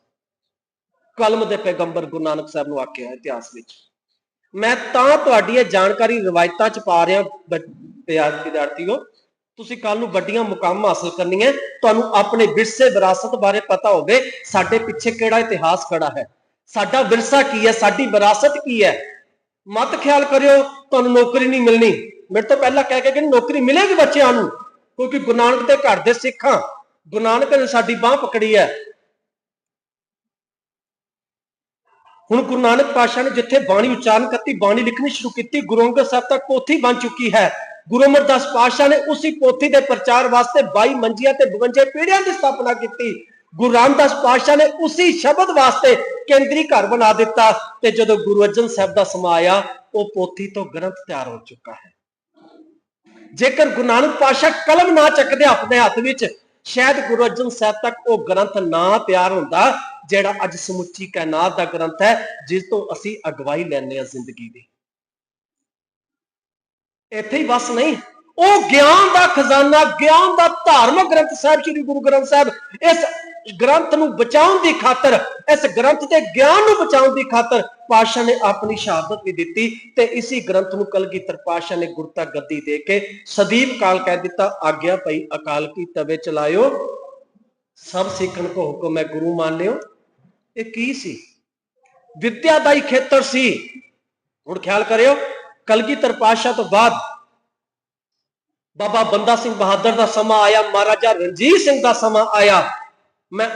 ਕਲਮ ਦੇ ਪੈਗੰਬਰ ਗੁਰੂ ਨਾਨਕ ਸਾਹਿਬ ਨੂੰ ਆਖਿਆ ਹੈ ਇਤਿਹਾਸ ਵਿੱਚ। ਮੈਂ ਤਾਂ ਤੁਹਾਡੀ ਇਹ ਜਾਣਕਾਰੀ ਰਵਾਇਤਾਂ ਚ ਪਾ ਰਿਹਾ ਬ- ਪਿਆਰ ਵਿਦਿਆਰਥੀਓ। ਤੁਸੀਂ ਕੱਲ ਨੂੰ ਵੱਡੀਆਂ ਮੁਕਾਮ ਹਾਸਲ ਕਰਨੀਆਂ ਤੁਹਾਨੂੰ ਆਪਣੇ ਵਿਰਸੇ, ਵਿਰਾਸਤ ਬਾਰੇ ਪਤਾ ਹੋਵੇ, ਸਾਡੇ ਪਿੱਛੇ ਕਿਹੜਾ ਇਤਿਹਾਸ ਖੜਾ ਹੈ। ਸਾਡਾ ਵਿਰਸਾ ਕੀ ਹੈ? ਸਾਡੀ ਵਿਰਾਸਤ ਕੀ ਹੈ? ਮਤ ਖਿਆਲ ਕਰਿਓ, ਤੁਹਾਨੂੰ ਨੌਕਰੀ ਨਹੀਂ ਮਿਲਣੀ। ਮੇਰੇ ਤੋਂ ਪਹਿਲਾਂ ਕਹਿ ਕੇ ਕਿ ਨੌਕਰੀ ਮਿਲੇਗੀ ਬੱਚਿਆਂ ਨੂੰ। ਕਿਉਂਕਿ ਗੁਰੂ ਨਾਨਕ ਦੇ ਘਰ ਦੇ ਸਿੱਖਾਂ, ਗੁਰੂ ਨਾਨਕ ਨੇ ਸਾਡੀ ਬਾਹ ਪਕੜੀ ਹੈ। ਹੁਣ ਗੁਰੂ ਨਾਨਕ ਪਾਤਸ਼ਾਹ ਨੇ ਜਿੱਥੇ ਬਾਣੀ ਉਚਾਰਨ ਕੀਤੀ, ਬਾਣੀ ਲਿਖਣੀ ਸ਼ੁਰੂ ਕੀਤੀ, ਗੁਰੂ ਅੰਗਦ ਸਾਹਿਬ ਤੱਕ ਪੋਥੀ ਬਣ ਚੁੱਕੀ ਹੈ। ਗੁਰੂ ਅਮਰਦਾਸ ਪਾਤਸ਼ਾਹ ਨੇ ਉਸੇ ਪੋਥੀ ਦੇ ਪ੍ਰਚਾਰ ਵਾਸਤੇ 22 ਮੰਜੀਆਂ ਤੇ 52 ਪੀੜ੍ਹੀਆਂ ਦੀ ਸਥਾਪਨਾ ਕੀਤੀ। ਗੁਰੂ ਰਾਮਦਾਸ ਪਾਤਸ਼ਾਹ ਨੇ ਉਸੇ ਸ਼ਬਦ ਵਾਸਤੇ ਕੇਂਦਰੀ ਘਰ ਬਣਾ ਦਿੱਤਾ ਤੇ ਜਦੋਂ ਗੁਰੂ ਅਰਜਨ ਸਾਹਿਬ ਦਾ ਸਮਾਂ ਆਇਆ, ਉਹ ਪੋਥੀ ਤੋਂ ਗ੍ਰੰਥ ਤਿਆਰ ਹੋ ਚੁੱਕਾ ਹੈ। ਜੇਕਰ ਗੁਰੂ ਨਾਨਕ ਪਾਤਸ਼ਾਹ ਕਲਮ ਨਾ ਚੱਕਦੇ ਆਪਣੇ ਹੱਥ ਵਿੱਚ, ਸ਼ਾਇਦ ਗੁਰੂ ਅਰਜਨ ਸਾਹਿਬ ਤੱਕ ਉਹ ਗ੍ਰੰਥ ਨਾ ਤਿਆਰ ਹੁੰਦਾ, ਜਿਹੜਾ ਅੱਜ ਸਮੁੱਚੀ ਕਾਇਨਾਤ ਦਾ ਗ੍ਰੰਥ ਹੈ, ਜਿਸ ਤੋਂ ਅਸੀਂ ਅਗਵਾਈ ਲੈਂਦੇ ਹਾਂ ਜ਼ਿੰਦਗੀ ਦੀ। ਇੱਥੇ ਹੀ ਬਸ ਨਹੀਂ। ਉਹ ਗਿਆਨ ਦਾ ਖਜ਼ਾਨਾ, ਗਿਆਨ ਦਾ ਧਾਰਮਿਕ ਗ੍ਰੰਥ ਸਾਹਿਬ, ਸ੍ਰੀ ਗੁਰੂ ਗ੍ਰੰਥ ਸਾਹਿਬ, ਇਸ ਗ੍ਰੰਥ ਨੂੰ ਬਚਾਉਣ ਦੀ ਖਾਤਰ, ਇਸ ਗ੍ਰੰਥ ਦੇ ਗਿਆਨ ਨੂੰ ਬਚਾਉਣ ਦੀ ਖਾਤਰ ਪਾਸ਼ਾ ਨੇ ਆਪਣੀ ਸ਼ਹਾਦਤ ਵੀ ਦਿੱਤੀ ਤੇ ਇਸੇ ਗ੍ਰੰਥ ਨੂੰ ਕਲਗੀਧਰ ਪਾਸ਼ਾ ਨੇ ਗੁਰਤਾ ਗੱਦੀ ਦੇ ਕੇ ਸਦੀਪ ਕਾਲ ਕਹਿ ਦਿੱਤਾ, ਆਗਿਆ ਭਈ ਅਕਾਲ ਕੀ ਤਵੇ ਚਲਾਇਓ। ਸਭ ਸਿੱਖਣ ਕੋ ਹੁਕਮ ਹੈ ਗੁਰੂ ਮੰਨ ਲਿਓ। ਇਹ ਕੀ ਸੀ? ਵਿਦਿਆ ਦਾ ਹੀ ਖੇਤਰ ਸੀ। ਹੁਣ ਖਿਆਲ ਕਰਿਓ ਕਲਗੀਧਰ ਪਾਤਸ਼ਾਹ ਤੋਂ ਬਾਅਦ ਬਾਬਾ ਬੰਦਾ ਸਿੰਘ ਬਹਾਦਰ ਦਾ ਸਮਾਂ ਆਇਆ, ਮਹਾਰਾਜਾ ਰਣਜੀਤ ਸਿੰਘ ਦਾ ਸਮਾਂ ਆਇਆ। ਮੈਂ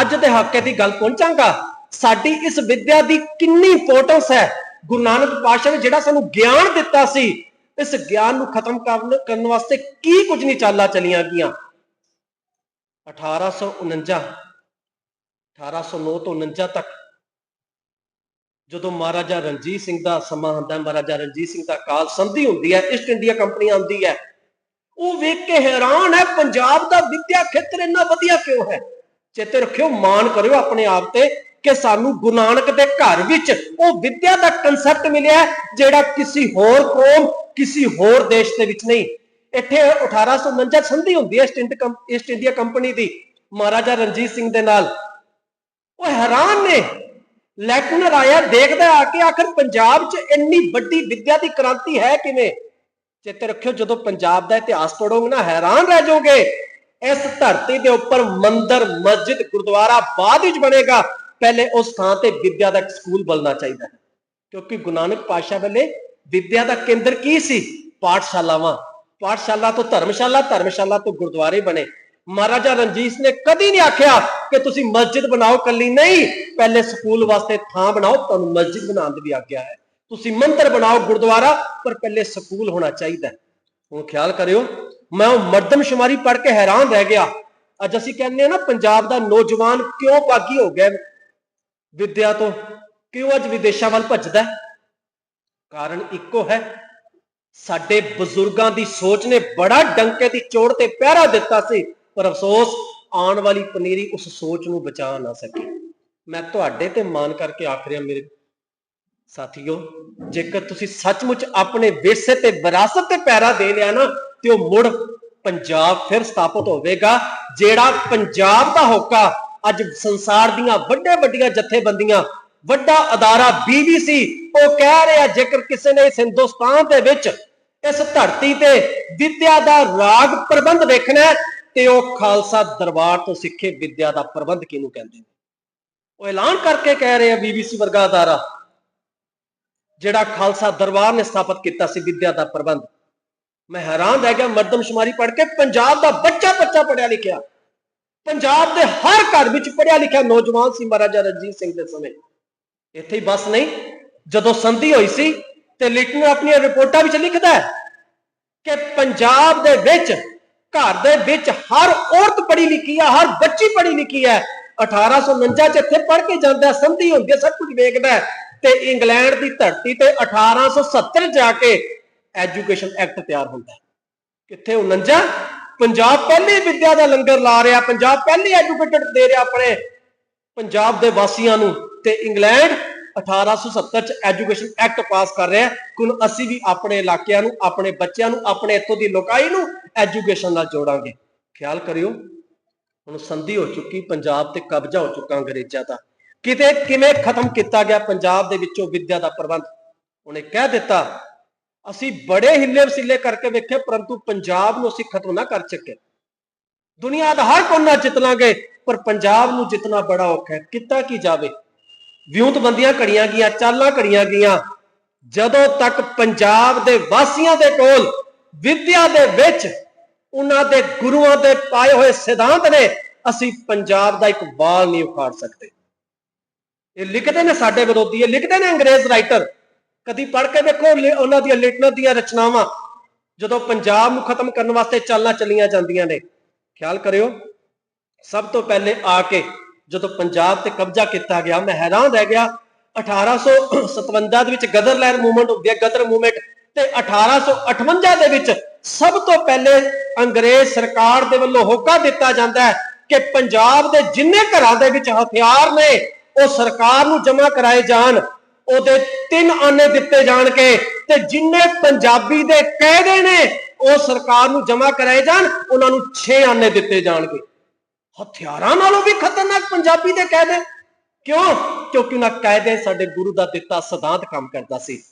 ਅੱਜ ਦੇ ਹੱਕੇ ਦੀ ਗੱਲ ਪਹੁੰਚਾਂਗਾ। ਸਾਡੀ ਇਸ ਵਿੱਦਿਆ ਦੀ ਕਿੰਨੀ ਇੰਪੋਰਟੈਂਸ ਹੈ। ਗੁਰੂ ਨਾਨਕ ਪਾਤਸ਼ਾਹ ਨੇ ਜਿਹੜਾ ਸਾਨੂੰ ਗਿਆਨ ਦਿੱਤਾ ਸੀ, ਇਸ ਗਿਆਨ ਨੂੰ ਖਤਮ ਕਰਨ ਵਾਸਤੇ ਕੀ ਕੁਝ ਨਹੀਂ ਚਾਲਾਂ ਚਲੀਆਂ ਗਈਆਂ। 1849 1809 ਤੋਂ 49 ਤੱਕ ਜਦੋਂ ਮਹਾਰਾਜਾ ਰਣਜੀਤ ਸਿੰਘ ਦਾ ਸਮਾਂ ਹੁੰਦਾ ਮਹਾਰਾਜਾ ਰਣਜੀਤ ਸਿੰਘ ਦਾ ਕਾਲ ਸੰਧੀ ਹੁੰਦੀ ਹੈ ਈਸਟ ਇੰਡੀਆ ਕੰਪਨੀ ਆਉਂਦੀ ਹੈ। ਉਹ ਵੇਖ ਕੇ ਹੈਰਾਨ ਹੈ, ਪੰਜਾਬ ਦਾ ਵਿਦਿਆ ਖੇਤਰ ਇੰਨਾ ਵਧੀਆ ਕਿਉਂ ਹੈ? ਚੇਤੇ ਰੱਖਿਓ, ਮਾਣ ਕਰਿਓ ਆਪਣੇ ਆਪ ਤੇ ਕਿ ਸਾਨੂੰ ਗੁਰੂ ਨਾਨਕ ਦੇ ਘਰ ਵਿੱਚ ਉਹ ਵਿਦਿਆ ਦਾ ਕਨਸੈਪਟ ਮਿਲਿਆ ਜਿਹੜਾ ਕਿਸੇ ਹੋਰ ਕੌਮ, ਕਿਸੇ ਹੋਰ ਦੇਸ਼ ਦੇ ਵਿੱਚ ਨਹੀਂ। ਇੱਥੇ 1849 ਸੰਧੀ ਹੁੰਦੀ ਹੈ ਈਸਟ ਈਸਟ ਇੰਡੀਆ ਕੰਪਨੀ ਦੀ, ਮਹਾਰਾਜਾ ਰਣਜੀਤ ਸਿੰਘ ਦੇ ਨਾਲ। ਉਹ ਹੈਰਾਨ ਨੇ। ਲੈਟਨਰ ਆਇਆ ਦੇਖਦਾ ਆ ਕੇ ਆਖਰ ਪੰਜਾਬ 'ਚ ਇੰਨੀ ਵੱਡੀ ਵਿਦਿਆ ਦੀ ਕ੍ਰਾਂਤੀ ਹੈ ਕਿਵੇਂ? ਚੇਤੇ ਰੱਖਿਓ, ਜਦੋਂ ਪੰਜਾਬ ਦਾ ਇਤਿਹਾਸ ਪੜੋਗੇ ਨਾ, ਹੈਰਾਨ ਰਹਿ ਜਾਓਗੇ। ਇਸ ਧਰਤੀ ਦੇ ਉੱਪਰ ਮੰਦਰ, ਮਸਜਿਦ, ਗੁਰਦੁਆਰਾ ਬਾਅਦ ਵਿੱਚ ਬਣੇਗਾ। ਪਹਿਲੇ ਉਸ ਥਾਂ ਤੇ ਵਿਦਿਆ ਦਾ ਇੱਕ ਸਕੂਲ ਬਣਨਾ ਚਾਹੀਦਾ ਹੈ। ਕਿਉਂਕਿ ਗੁਰੂ ਨਾਨਕ ਪਾਤਸ਼ਾਹ ਵੇਲੇ ਵਿਦਿਆ ਦਾ ਕੇਂਦਰ ਕੀ ਸੀ? ਪਾਠਸ਼ਾਲਾਵਾਂ। ਪਾਠਸ਼ਾਲਾ ਤੋਂ ਧਰਮਸ਼ਾਲਾ ਧਰਮਸ਼ਾਲਾ ਤੋਂ ਗੁਰਦੁਆਰੇ ਬਣੇ। ਮਹਾਰਾਜਾ ਰਣਜੀਤ ਨੇ ਕਦੀ ਨਹੀਂ ਆਖਿਆ ਕਿ ਤੁਸੀਂ ਮਸਜਿਦ ਬਣਾਓ ਕੱਲੀ ਨਹੀਂ, ਪਹਿਲੇ ਸਕੂਲ ਵਾਸਤੇ ਥਾਂ ਬਣਾਓ, ਤੁਹਾਨੂੰ ਮਸਜਿਦ ਬਣਾਉਣ ਦੀ ਵੀ ਆਗਿਆ ਹੈ। ਤੁਸੀਂ ਮੰਦਰ ਬਣਾਓ ਗੁਰਦੁਆਰਾ, ਪਰ ਪਹਿਲੇ ਸਕੂਲ ਹੋਣਾ ਚਾਹੀਦਾ ਹੁਣ ਖਿਆਲ ਕਰਿਓ, ਮੈਂ ਉਹ ਮਰਦਮਸ਼ੁਮਾਰੀ ਪੜ੍ਹ ਕੇ ਹੈਰਾਨ ਰਹਿ ਗਿਆ। ਅੱਜ ਅਸੀਂ ਕਹਿੰਦੇ ਆ ਨਾ, ਪੰਜਾਬ ਦਾ ਨੌਜਵਾਨ ਕਿਉਂ ਬਾਗੀ ਹੋ ਗਿਆ ਵਿਦਿਆ ਤੋਂ ਕਿਉਂ ਅੱਜ ਵਿਦੇਸ਼ਾਂ ਵੱਲ ਭੱਜਦਾ ਕਾਰਨ ਇੱਕੋ ਹੈ, ਸਾਡੇ ਬਜ਼ੁਰਗਾਂ ਦੀ ਸੋਚ ਨੇ ਬੜਾ ਡੰਕੇ ਦੀ ਚੋੜ ਤੇ ਪਹਿਰਾ ਦਿੱਤਾ ਸੀ। ਪਰ ਅਫਸੋਸ, ਆਉਣ ਵਾਲੀ ਪਨੀਰੀ ਉਸ ਸੋਚ ਨੂੰ ਬਚਾ ਨਾ ਸਕੀ। ਮੈਂ ਤੁਹਾਡੇ ਤੇ ਮਾਨ ਕਰਕੇ ਆਖ ਰਿਹਾ, ਮੇਰੇ ਸਾਥੀਓ, ਜੇਕਰ ਤੁਸੀਂ ਸੱਚਮੁੱਚ ਆਪਣੇ ਵਿਰਸੇ ਤੇ ਵਿਰਾਸਤ ਤੇ ਪੈਰਾ ਦੇ ਲਿਆ ਨਾ, ਤੇ ਉਹ ਮੁੜ ਪੰਜਾਬ ਫਿਰ ਸਥਾਪਿਤ ਹੋਵੇਗਾ, ਜਿਹੜਾ ਪੰਜਾਬ ਦਾ ਹੋਕਾ ਅੱਜ ਸੰਸਾਰ ਦੀਆਂ ਵੱਡੇ ਵੱਡੀਆਂ ਜਥੇਬੰਦੀਆਂ, ਵੱਡਾ ਅਦਾਰਾ BBC ਉਹ ਕਹਿ ਰਿਹਾ, ਜੇਕਰ ਕਿਸੇ ਨੇ ਇਸ ਹਿੰਦੁਸਤਾਨ ਦੇ ਵਿੱਚ ਇਸ ਧਰਤੀ ਤੇ ਵਿਦਿਆ ਦਾ ਰਾਗ ਪ੍ਰਬੰਧ ਵੇਖਣਾ ਤੇ ਉਹ ਖਾਲਸਾ ਦਰਬਾਰ ਤੋਂ ਸਿੱਖੇ ਵਿੱਦਿਆ ਦਾ ਪ੍ਰਬੰਧ ਕਿਹਨੂੰ ਕਹਿੰਦੇ ਨੇ? ਉਹ ਐਲਾਨ ਕਰਕੇ ਕਹਿ ਰਹੇ ਆ BBC ਵਰਗਾ ਅਦਾਰਾ, ਜਿਹੜਾ ਖਾਲਸਾ ਦਰਬਾਰ ਨੇ ਸਥਾਪਿਤ ਕੀਤਾ ਸੀ ਵਿੱਦਿਆ ਦਾ ਪ੍ਰਬੰਧ। ਮੈਂ ਹੈਰਾਨ ਰਹਿ ਗਿਆ ਮਰਦਮਸ਼ੁਮਾਰੀ ਪੜ੍ਹ ਕੇ ਪੰਜਾਬ ਦਾ ਬੱਚਾ ਬੱਚਾ ਪੜਿਆ ਲਿਖਿਆ। ਪੰਜਾਬ ਦੇ ਹਰ ਘਰ ਵਿੱਚ ਪੜਿਆ ਲਿਖਿਆ ਨੌਜਵਾਨ ਸੀ ਮਹਾਰਾਜਾ ਰਣਜੀਤ ਸਿੰਘ ਦੇ ਸਮੇਂ। ਇੱਥੇ ਹੀ ਬਸ ਨਹੀਂ, ਜਦੋਂ ਸੰਧੀ ਹੋਈ ਸੀ ਤੇ ਲਿਟਨ ਆਪਣੀਆਂ ਰਿਪੋਰਟਾਂ ਵਿੱਚ ਲਿਖਦਾ ਹੈ ਕਿ ਪੰਜਾਬ ਦੇ ਵਿੱਚ ਘਰ ਦੇ ਵਿੱਚ ਹਰ ਔਰਤ ਪੜ੍ਹੀ ਲਿਖੀ ਹੈ, ਹਰ ਬੱਚੀ ਪੜ੍ਹੀ ਲਿਖੀ ਹੈ। 1849 ਚ ਇੱਥੇ ਪੜ੍ਹ ਕੇ ਜਾਂਦਾ ਸੰਧੀ ਹੁੰਦੀ ਹੈ, ਸਭ ਕੁਝ ਵੇਖਦਾ ਤੇ ਇੰਗਲੈਂਡ ਦੀ ਧਰਤੀ ਤੇ 1870 ਜਾ ਕੇ ਐਜੂਕੇਸ਼ਨ ਐਕਟ ਤਿਆਰ ਹੁੰਦਾ ਕਿੱਥੇ 49 ਪੰਜਾਬ ਪਹਿਲੀ ਵਿਦਿਆ ਦਾ ਲੰਗਰ ਲਾ ਰਿਹਾ, ਪੰਜਾਬ ਪਹਿਲੀ ਐਜੂਕੇਟਡ ਦੇ ਰਿਹਾ ਆਪਣੇ ਪੰਜਾਬ ਦੇ ਵਾਸੀਆਂ ਨੂੰ। ਤੇ ਇੰਗਲੈਂਡ 1870 ਚ ਐਜੂਕੇਸ਼ਨ ਐਕਟ ਪਾਸ ਕਰ ਰਿਹਾ ਹੈ ਕਿ ਅਸੀਂ ਵੀ ਆਪਣੇ ਇਲਾਕਿਆਂ ਨੂੰ, ਆਪਣੇ ਬੱਚਿਆਂ ਨੂੰ, ਆਪਣੇ ਇੱਥੋਂ ਦੀ ਲੋਕਾਈ ਨੂੰ ਐਜੂਕੇਸ਼ਨ ਨਾਲ ਜੋੜਾਂਗੇ। ਖਿਆਲ ਕਰਿਓ, ਹੁਣ ਸੰਧੀ ਹੋ ਚੁੱਕੀ, ਪੰਜਾਬ ਤੇ ਕਬਜ਼ਾ ਹੋ ਚੁੱਕਾ ਅੰਗਰੇਜ਼ਾਂ ਦਾ। ਕਿਤੇ ਕਿਵੇਂ ਖਤਮ ਕੀਤਾ ਗਿਆ ਪੰਜਾਬ ਦੇ ਵਿੱਚੋਂ ਵਿੱਦਿਆ ਦਾ ਪ੍ਰਬੰਧ? ਉਹਨੇ ਕਹਿ ਦਿੱਤਾ, ਅਸੀਂ ਬੜੇ ਹਿੱਲੇ ਵਸੀਲੇ ਕਰਕੇ ਵੇਖੇ, ਪਰੰਤੂ ਪੰਜਾਬ ਨੂੰ ਅਸੀਂ ਖਤਮ ਨਾ ਕਰ ਸਕੇ ਦੁਨੀਆ ਦਾ ਹਰ ਕੋਨਾ ਜਿੱਤ ਲਾਂਗੇ, ਪਰ ਪੰਜਾਬ ਨੂੰ ਜਿੱਤਣਾ ਬੜਾ ਔਖਾ ਹੈ। ਕੀਤਾ ਕੀ ਜਾਵੇ? ਵਿਉਂਤਬੰਦੀਆਂ ਘੜੀਆਂ ਗਈਆਂ, ਚਾਲਾਂ ਘੜੀਆਂ ਗਈਆਂ। ਜਦੋਂ ਤੱਕ ਪੰਜਾਬ ਦੇ ਵਾਸੀਆਂ ਦੇ ਕੋਲ ਵਿਦਿਆ ਦੇ ਵਿੱਚ ਉਹਨਾਂ ਦੇ ਗੁਰੂਆਂ ਦੇ ਪਾਏ ਹੋਏ ਸਿਧਾਂਤ ਨੇ, ਅਸੀਂ ਪੰਜਾਬ ਦਾ ਇੱਕ ਵਾਲ ਨਹੀਂ ਉਖਾੜ ਸਕਦੇ। ਇਹ ਲਿਖਦੇ ਨੇ ਸਾਡੇ ਵਿਰੋਧੀ, ਇਹ ਲਿਖਦੇ ਨੇ ਅੰਗਰੇਜ਼ ਰਾਈਟਰ। ਕਦੀ ਪੜ੍ਹ ਕੇ ਦੇਖੋ ਉਹਨਾਂ ਦੀਆਂ ਲਿਟਨਰ ਦੀਆਂ ਰਚਨਾਵਾਂ, ਜਦੋਂ ਪੰਜਾਬ ਨੂੰ ਖਤਮ ਕਰਨ ਵਾਸਤੇ ਚਾਲਾਂ ਚੱਲੀਆਂ ਜਾਂਦੀਆਂ ਨੇ। ਖਿਆਲ ਕਰਿਓ, ਸਭ ਤੋਂ ਪਹਿਲੇ ਆ ਕੇ ਜਦੋਂ ਪੰਜਾਬ ਤੇ ਕਬਜ਼ਾ ਕੀਤਾ ਗਿਆ, ਮੈਂ ਹੈਰਾਨ ਰਹਿ ਗਿਆ। 1857 ਦੇ ਵਿੱਚ ਗਦਰ ਲਹਿਰ ਮੂਵਮੈਂਟ ਹੁੰਦੀ ਹੈ, ਗਦਰ ਮੂਵਮੈਂਟ ਤੇ 1858 ਦੇ ਵਿੱਚ ਸਭ ਤੋਂ ਪਹਿਲੇ ਅੰਗਰੇਜ਼ ਸਰਕਾਰ ਦੇ ਵੱਲੋਂ ਹੋਕਾ ਦਿੱਤਾ ਜਾਂਦਾ ਹੈ ਕਿ ਪੰਜਾਬ ਦੇ ਜਿੰਨੇ ਘਰਾਂ ਦੇ ਵਿੱਚ ਹਥਿਆਰ ਨੇ, ਉਹ ਸਰਕਾਰ ਨੂੰ ਜਮ੍ਹਾਂ ਕਰਾਏ ਜਾਣ, ਉਹਦੇ ਤਿੰਨ ਆਨੇ ਦਿੱਤੇ ਜਾਣਗੇ ਤੇ ਜਿੰਨੇ ਪੰਜਾਬੀ ਦੇ ਕਹਿਦੇ ਨੇ, ਉਹ ਸਰਕਾਰ ਨੂੰ ਜਮ੍ਹਾਂ ਕਰਾਏ ਜਾਣ, ਉਹਨਾਂ ਨੂੰ 6 ਆਨੇ ਦਿੱਤੇ ਜਾਣਗੇ। ਹਥਿਆਰਾਂ ਨਾਲੋਂ ਵੀ ਖਤਰਨਾਕ ਪੰਜਾਬੀ ਦੇ ਕਾਇਦੇ ਕਿਉਂ? ਕਿਉਂਕਿ ਉਹਨਾਂ ਕਾਇਦੇ ਸਾਡੇ ਗੁਰੂ ਦਾ ਦਿੱਤਾ ਸਿਧਾਂਤ ਕੰਮ ਕਰਦਾ ਸੀ।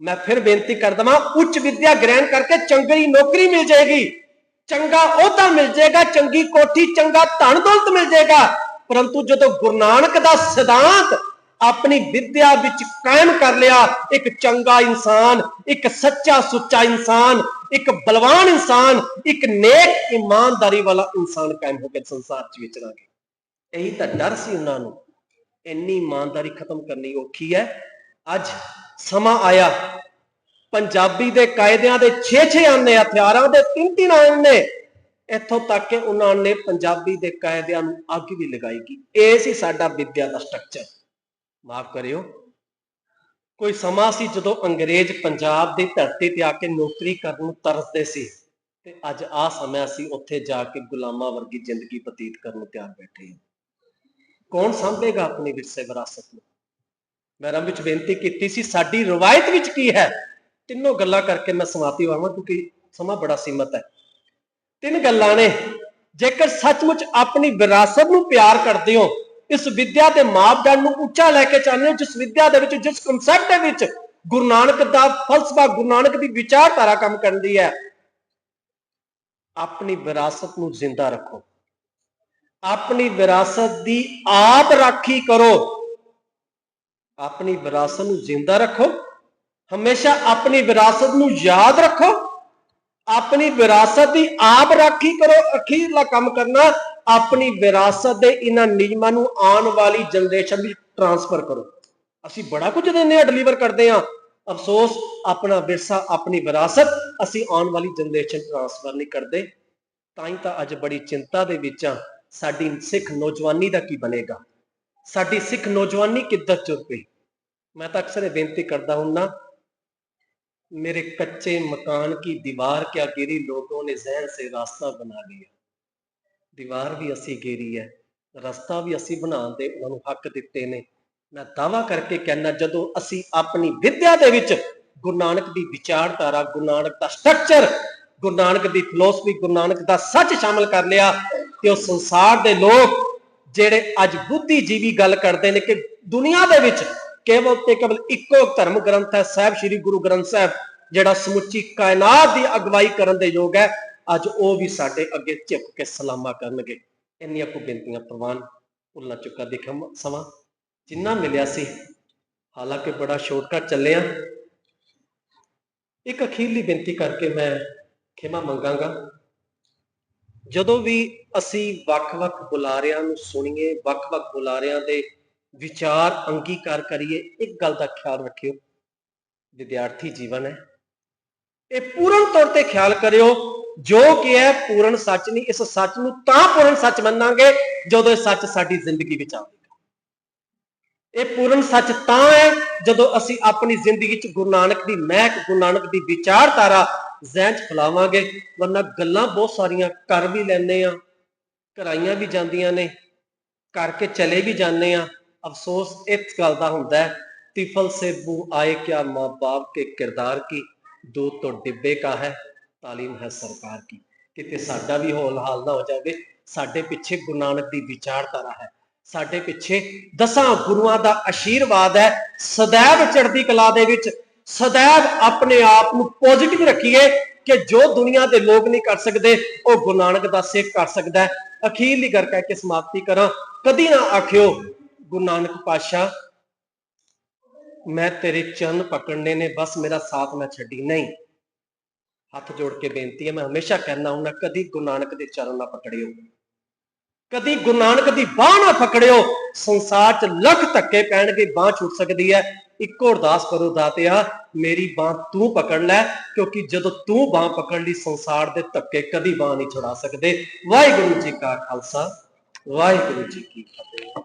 ਮੈਂ ਫਿਰ ਬੇਨਤੀ ਕਰ ਹਾਂ ਉੱਚ ਵਿਦਿਆ ਗ੍ਰਹਿਣ ਕਰਕੇ ਚੰਗੀ ਨੌਕਰੀ ਮਿਲ ਜਾਏਗੀ। ਚੰਗਾ ਅਹੁਦਾ ਮਿਲ ਜਾਏਗਾ, ਚੰਗੀ ਕੋਠੀ, ਚੰਗਾ ਧਨ ਦੌਲਤ ਮਿਲ ਜਾਏਗਾ। ਪਰੰਤੂ ਜਦੋਂ ਗੁਰੂ ਨਾਨਕ ਦਾ ਸਿਧਾਂਤ ਆਪਣੀ ਵਿੱਦਿਆ ਵਿੱਚ ਕਾਇਮ ਕਰ ਲਿਆ, ਇੱਕ ਚੰਗਾ ਇਨਸਾਨ, ਇੱਕ ਸੱਚਾ ਸੁੱਚਾ ਇਨਸਾਨ ਇੱਕ ਬਲਵਾਨ ਇਨਸਾਨ, ਇੱਕ ਨੇਕ ਇਮਾਨਦਾਰੀ ਵਾਲਾ ਇਨਸਾਨ ਕਾਇਮ ਹੋ ਕੇ ਸੰਸਾਰ 'ਚ ਵਿਚਰਾਂਗੇ ਇਹੀ ਤਾਂ ਡਰ ਸੀ ਉਹਨਾਂ ਨੂੰ। ਇੰਨੀ ਇਮਾਨਦਾਰੀ ਖਤਮ ਕਰਨੀ ਔਖੀ ਹੈ। ਅੱਜ ਸਮਾਂ ਆਇਆ। ਪੰਜਾਬੀ ਦੇ ਕਾਇਦਿਆਂ ਦੇ 6-6 ਆਨੇ, ਹਥਿਆਰਾਂ ਦੇ 3-3 ਆਨੇ, ਇੱਥੋਂ ਤੱਕ ਕਿ ਉਹਨਾਂ ਨੇ ਪੰਜਾਬੀ ਦੇ ਕਾਇਦਿਆਂ ਨੂੰ ਅੱਗ ਵੀ ਲਗਾਈ ਕਿ ਇਹ ਸੀ ਸਾਡਾ ਵਿਦਿਆ ਦਾ ਸਟਰਕਚਰ ਮਾਫ ਕਰਿਓ। ਕੋਈ ਸਮਾਂ ਸੀ ਜਦੋਂ ਅੰਗਰੇਜ਼ ਪੰਜਾਬ ਦੀ ਧਰਤੀ ਤੇ ਆ ਕੇ ਨੌਕਰੀ ਕਰਨ ਨੂੰ ਤਰਸਦੇ ਸੀ? ਤੇ ਅੱਜ ਆ ਸਮਾਂ ਸੀ ਉੱਥੇ ਜਾ ਕੇ ਗੁਲਾਮਾਂ ਵਰਗੀ ਜ਼ਿੰਦਗੀ ਬਤੀਤ ਕਰਨ ਨੂੰ ਤਿਆਰ ਬੈਠੇ ਹਾਂ। ਕੌਣ ਸੰਭੇਗਾ ਆਪਣੀ ਵਿਰਸੇ ਵਿਰਾਸਤ ਨੂੰ? ਮੈਂ ਰਮ ਵਿੱਚ ਬੇਨਤੀ ਕੀਤੀ ਸੀ, ਸਾਡੀ ਰਵਾਇਤ ਵਿੱਚ ਕੀ ਹੈ? ਤਿੰਨੋਂ ਗੱਲਾਂ ਕਰਕੇ ਮੈਂ ਸਮਾਪਤੀ ਹੋਵਾਂ ਕਿਉਂਕਿ ਸਮਾਂ ਬੜਾ ਸੀਮਤ ਹੈ। ਤਿੰਨ ਗੱਲਾਂ ਨੇ, ਜੇਕਰ ਸੱਚਮੁੱਚ ਆਪਣੀ ਵਿਰਾਸਤ ਨੂੰ ਪਿਆਰ ਕਰਦੇ ਹੋ ਇਸ ਵਿਦਿਆ ਦੇ ਮਾਪਦੰਡ ਨੂੰ ਉੱਚਾ ਲੈ ਕੇ ਚਾਹੁੰਦੇ ਹੋ, ਜਿਸ ਵਿਦਿਆ ਦੇ ਵਿੱਚ, ਜਿਸ ਕਨਸੈਪਟ ਦੇ ਵਿੱਚ ਗੁਰੂ ਨਾਨਕ ਦਾ ਫਲਸਫਾ, ਗੁਰੂ ਨਾਨਕ ਦੀ ਵਿਚਾਰਧਾਰਾ ਕੰਮ ਕਰਦੀ ਹੈ। ਆਪਣੀ ਵਿਰਾਸਤ ਨੂੰ ਜ਼ਿੰਦਾ ਰੱਖੋ। ਆਪਣੀ ਵਿਰਾਸਤ ਦੀ ਆਪ ਰਾਖੀ ਕਰੋ। ਆਪਣੀ ਵਿਰਾਸਤ ਨੂੰ ਜ਼ਿੰਦਾ ਰੱਖੋ। ਹਮੇਸ਼ਾ ਆਪਣੀ ਵਿਰਾਸਤ ਨੂੰ ਯਾਦ ਰੱਖੋ। ਆਪਣੀ ਵਿਰਾਸਤ ਦੀ ਆਪ ਰਾਖੀ ਕਰੋ। ਅਖੀਰਲਾ ਕੰਮ ਕਰਨਾ ਆਪਣੀ ਵਿਰਾਸਤ ਦੇ ਇਹਨਾਂ ਨਿਯਮਾਂ ਨੂੰ ਆਉਣ ਵਾਲੀ ਜਨਰੇਸ਼ਨ ਵਿੱਚ ਟਰਾਂਸਫਰ ਕਰੋ ਅਸੀਂ ਬੜਾ ਕੁਝ ਦਿੰਦੇ ਆ ਡਿਲੀਵਰ ਕਰਦੇ ਆ ਅਫਸੋਸ ਆਪਣਾ ਵਿਰਸਾ ਆਪਣੀ ਵਿਰਾਸਤ ਅਸੀਂ ਆਉਣ ਵਾਲੀ ਜਨਰੇਸ਼ਨ ਟਰਾਂਸਫਰ ਨਹੀਂ ਕਰਦੇ ਤਾਂ ਹੀ ਤਾਂ ਅੱਜ ਬੜੀ ਚਿੰਤਾ ਦੇ ਵਿੱਚ ਆ ਸਾਡੀ ਸਿੱਖ ਨੌਜਵਾਨੀ ਦਾ ਕੀ ਬਣੇਗਾ ਸਾਡੀ ਸਿੱਖ ਨੌਜਵਾਨੀ ਕਿੱਧਰ ਤੁਰ ਪਈ ਮੈਂ ਤਾਂ ਅਕਸਰ ਇਹ ਬੇਨਤੀ ਕਰਦਾ ਹੁੰਨਾ मेरे कच्चे मकान की दीवार क्या गिरी लोगों ने जहन से रास्ता बना लिया ਦੀਵਾਰ ਵੀ ਅਸੀਂ ਗੇਰੀ ਹੈ, ਰਸਤਾ ਵੀ ਅਸੀਂ ਬਣਾਉਣ ਦੇ ਉਹਨਾਂ ਨੂੰ ਹੱਕ ਦਿੱਤੇ ਨੇ। ਮੈਂ ਦਾਵਾ ਕਰਕੇ ਕਹਿੰਦਾ, ਜਦੋਂ ਅਸੀਂ ਆਪਣੀ ਵਿਦਿਆ ਦੇ ਵਿੱਚ ਗੁਰੂ ਨਾਨਕ ਦੀ ਵਿਚਾਰਧਾਰਾ, ਗੁਰੂ ਨਾਨਕ ਦਾ ਸਟਰਕਚਰ ਗੁਰੂ ਨਾਨਕ ਦੀ ਫਿਲਾਸਫੀ ਗੁਰੂ ਨਾਨਕ ਦਾ ਸੱਚ ਸ਼ਾਮਲ ਕਰ ਲਿਆ, ਤੇ ਉਹ ਸੰਸਾਰ ਦੇ ਲੋਕ ਜਿਹੜੇ ਅੱਜ ਬੁੱਧੀਜੀਵੀ ਗੱਲ ਕਰਦੇ ਨੇ ਕਿ ਦੁਨੀਆ ਦੇ ਵਿੱਚ ਕੇਵਲ ਤੇ ਕੇਵਲ ਇੱਕੋ ਧਰਮ ਗ੍ਰੰਥ ਹੈ, ਸਾਹਿਬ ਸ੍ਰੀ ਗੁਰੂ ਗ੍ਰੰਥ ਸਾਹਿਬ, ਜਿਹੜਾ ਸਮੁੱਚੀ ਕਾਇਨਾਤ ਦੀ ਅਗਵਾਈ ਕਰਨ ਦੇ ਯੋਗ ਹੈ। ਅੱਜ ਉਹ ਵੀ ਸਾਡੇ ਅੱਗੇ ਝਿਪ ਕੇ ਸਲਾਮਾ ਕਰਨਗੇ। ਇੰਨੀਆਂ ਕੁ ਬੇਨਤੀਆਂ ਪ੍ਰਵਾਨ ਭੁੱਲਣਾ ਚੁੱਕਾ ਦੇਖਾਂ ਸਮਾਂ ਜਿੰਨਾ ਮਿਲਿਆ ਸੀ। ਹਾਲਾਂਕਿ ਬੜਾ ਸ਼ਾਰਟਕਟ ਚੱਲਿਆ ਇੱਕ ਅਖੀਰਲੀ ਬੇਨਤੀ ਕਰਕੇ ਮੈਂ ਖਿਮਾ ਮੰਗਾਂਗਾ। ਜਦੋਂ ਵੀ ਅਸੀਂ ਵੱਖ-ਵੱਖ ਬੁਲਾਰਿਆਂ ਨੂੰ ਸੁਣੀਏ, ਵੱਖ-ਵੱਖ ਬੁਲਾਰਿਆਂ ਦੇ ਵਿਚਾਰ ਅੰਗੀਕਾਰ ਕਰੀਏ, ਇੱਕ ਗੱਲ ਦਾ ਖਿਆਲ ਰੱਖਿਓ। ਵਿਦਿਆਰਥੀ ਜੀਵਨ ਹੈ। ਇਹ ਪੂਰਨ ਤੌਰ ਤੇ ਖਿਆਲ ਕਰਿਓ, ਜੋ ਕਿ ਹੈ ਪੂਰਨ ਸੱਚ ਨਹੀਂ, ਇਸ ਸੱਚ ਨੂੰ ਤਾਂ ਪੂਰਨ ਸੱਚ ਮੰਨਾਂਗੇ ਜਦੋਂ ਇਹ ਸੱਚ ਸਾਡੀ ਜ਼ਿੰਦਗੀ ਵਿੱਚ ਆਵੇਗਾ। ਇਹ ਪੂਰਨ ਸੱਚ ਤਾਂ ਹੈ ਜਦੋਂ ਅਸੀਂ ਆਪਣੀ ਜ਼ਿੰਦਗੀ ਵਿੱਚ ਗੁਰੂ ਨਾਨਕ ਦੀ ਮਹਿਕ, ਗੁਰੂ ਨਾਨਕ ਦੀ ਵਿਚਾਰਧਾਰਾ ਜ਼ਹਿਨ 'ਚ ਫਲਾਵਾਂਗੇ, ਵਰਨਾ ਗੱਲਾਂ ਬਹੁਤ ਸਾਰੀਆਂ ਕਰ ਵੀ ਲੈਨੇ ਆ ਕਰਾਈਆਂ ਵੀ ਜਾਂਦੀਆਂ ਨੇ ਕਰਕੇ ਚਲੇ ਵੀ ਜਾਂਦੇ ਆ ਅਫਸੋਸ ਇਸ ਗੱਲ ਦਾ ਹੁੰਦਾ ਹੈ, ਤਿਫਲ ਸੇ ਬੂ ਆਏ ਕਿਆ ਮਾਂ ਬਾਪ ਕੇ ਕਿਰਦਾਰ ਕੀ ਦੋ ਤੋਂ ਡਿੱਬੇ ਕਾ ਹੈ, ਤਾਲੀਮ ਹੈ ਸਰਕਾਰ ਕੀ ਕਿਤੇ ਸਾਡਾ ਵੀ ਹੋਲ ਹਾਲ ਨਾ ਹੋ ਜਾਵੇ, ਸਾਡੇ ਪਿੱਛੇ ਗੁਰੂ ਨਾਨਕ ਦੀ ਵਿਚਾਰਧਾਰਾ ਹੈ। ਸਾਡੇ ਪਿੱਛੇ ਦਸਾਂ ਗੁਰੂਆਂ ਦਾ ਆਸ਼ੀਰਵਾਦ ਹੈ। ਸਦੈਵ ਚੜ੍ਹਦੀ ਕਲਾ ਦੇ ਵਿੱਚ, ਸਦੈਵ ਆਪਣੇ ਆਪ ਨੂੰ ਪੋਜ਼ਿਟਿਵ ਰੱਖੀਏ ਕਿ ਜੋ ਦੁਨੀਆ ਦੇ ਲੋਕ ਨਹੀਂ ਕਰ ਸਕਦੇ, ਉਹ ਗੁਰੂ ਨਾਨਕ ਦਾ ਸਿੱਖ ਕਰ ਸਕਦਾ ਹੈ। ਅਖੀਰਲੀ ਕਰ ਕਹਿ ਕੇ ਸਮਾਪਤੀ ਕਰਾਂ। ਕਦੀ ਨਾ ਆਖਿਓ, ਗੁਰੂ ਨਾਨਕ ਪਾਸ਼ਾ ਮੈਂ ਤੇਰੇ ਚਰਨ ਪਕੜਨੇ ਨੇ, ਬਸ ਮੇਰਾ ਸਾਥ ਨਾ ਛੱਡੀ। ਨਹੀਂ। ਹੱਥ ਜੋੜ ਕੇ ਬੇਨਤੀ ਹੈ, ਮੈਂ ਹਮੇਸ਼ਾ ਕਹਿੰਦਾ ਹੁੰਦਾ ਕਦੀ ਗੁਰੂ ਨਾਨਕ ਦੇ ਚਰਨ ਨਾ ਪਕੜਿਓ। ਕਦੀ ਗੁਰੂ ਨਾਨਕ ਦੀ ਬਾਹ ਨਾ ਪਕੜਿਓ। ਸੰਸਾਰ 'ਚ ਲੱਖ ਧੱਕੇ ਪੈਣਗੇ, ਬਾਹ ਛੁੱਟ ਸਕਦੀ ਹੈ। ਇੱਕੋ ਅਰਦਾਸ ਕਰੋ ਦਾਤਿਆ, ਮੇਰੀ ਬਾਹ ਤੂੰ ਪਕੜ ਲੈ, ਕਿਉਂਕਿ ਜਦੋਂ ਤੂੰ ਬਾਹ ਪਕੜ ਲਈ, ਸੰਸਾਰ ਦੇ ਧੱਕੇ ਕਦੀ ਬਾਹ ਨਹੀਂ ਛੁਡਾ ਸਕਦੇ। ਵਾਹਿਗੁਰੂ ਜੀ ਕਾ ਖਾਲਸਾ, ਵਾਹਿਗੁਰੂ ਜੀ ਕੀ ਫਤਿਹ।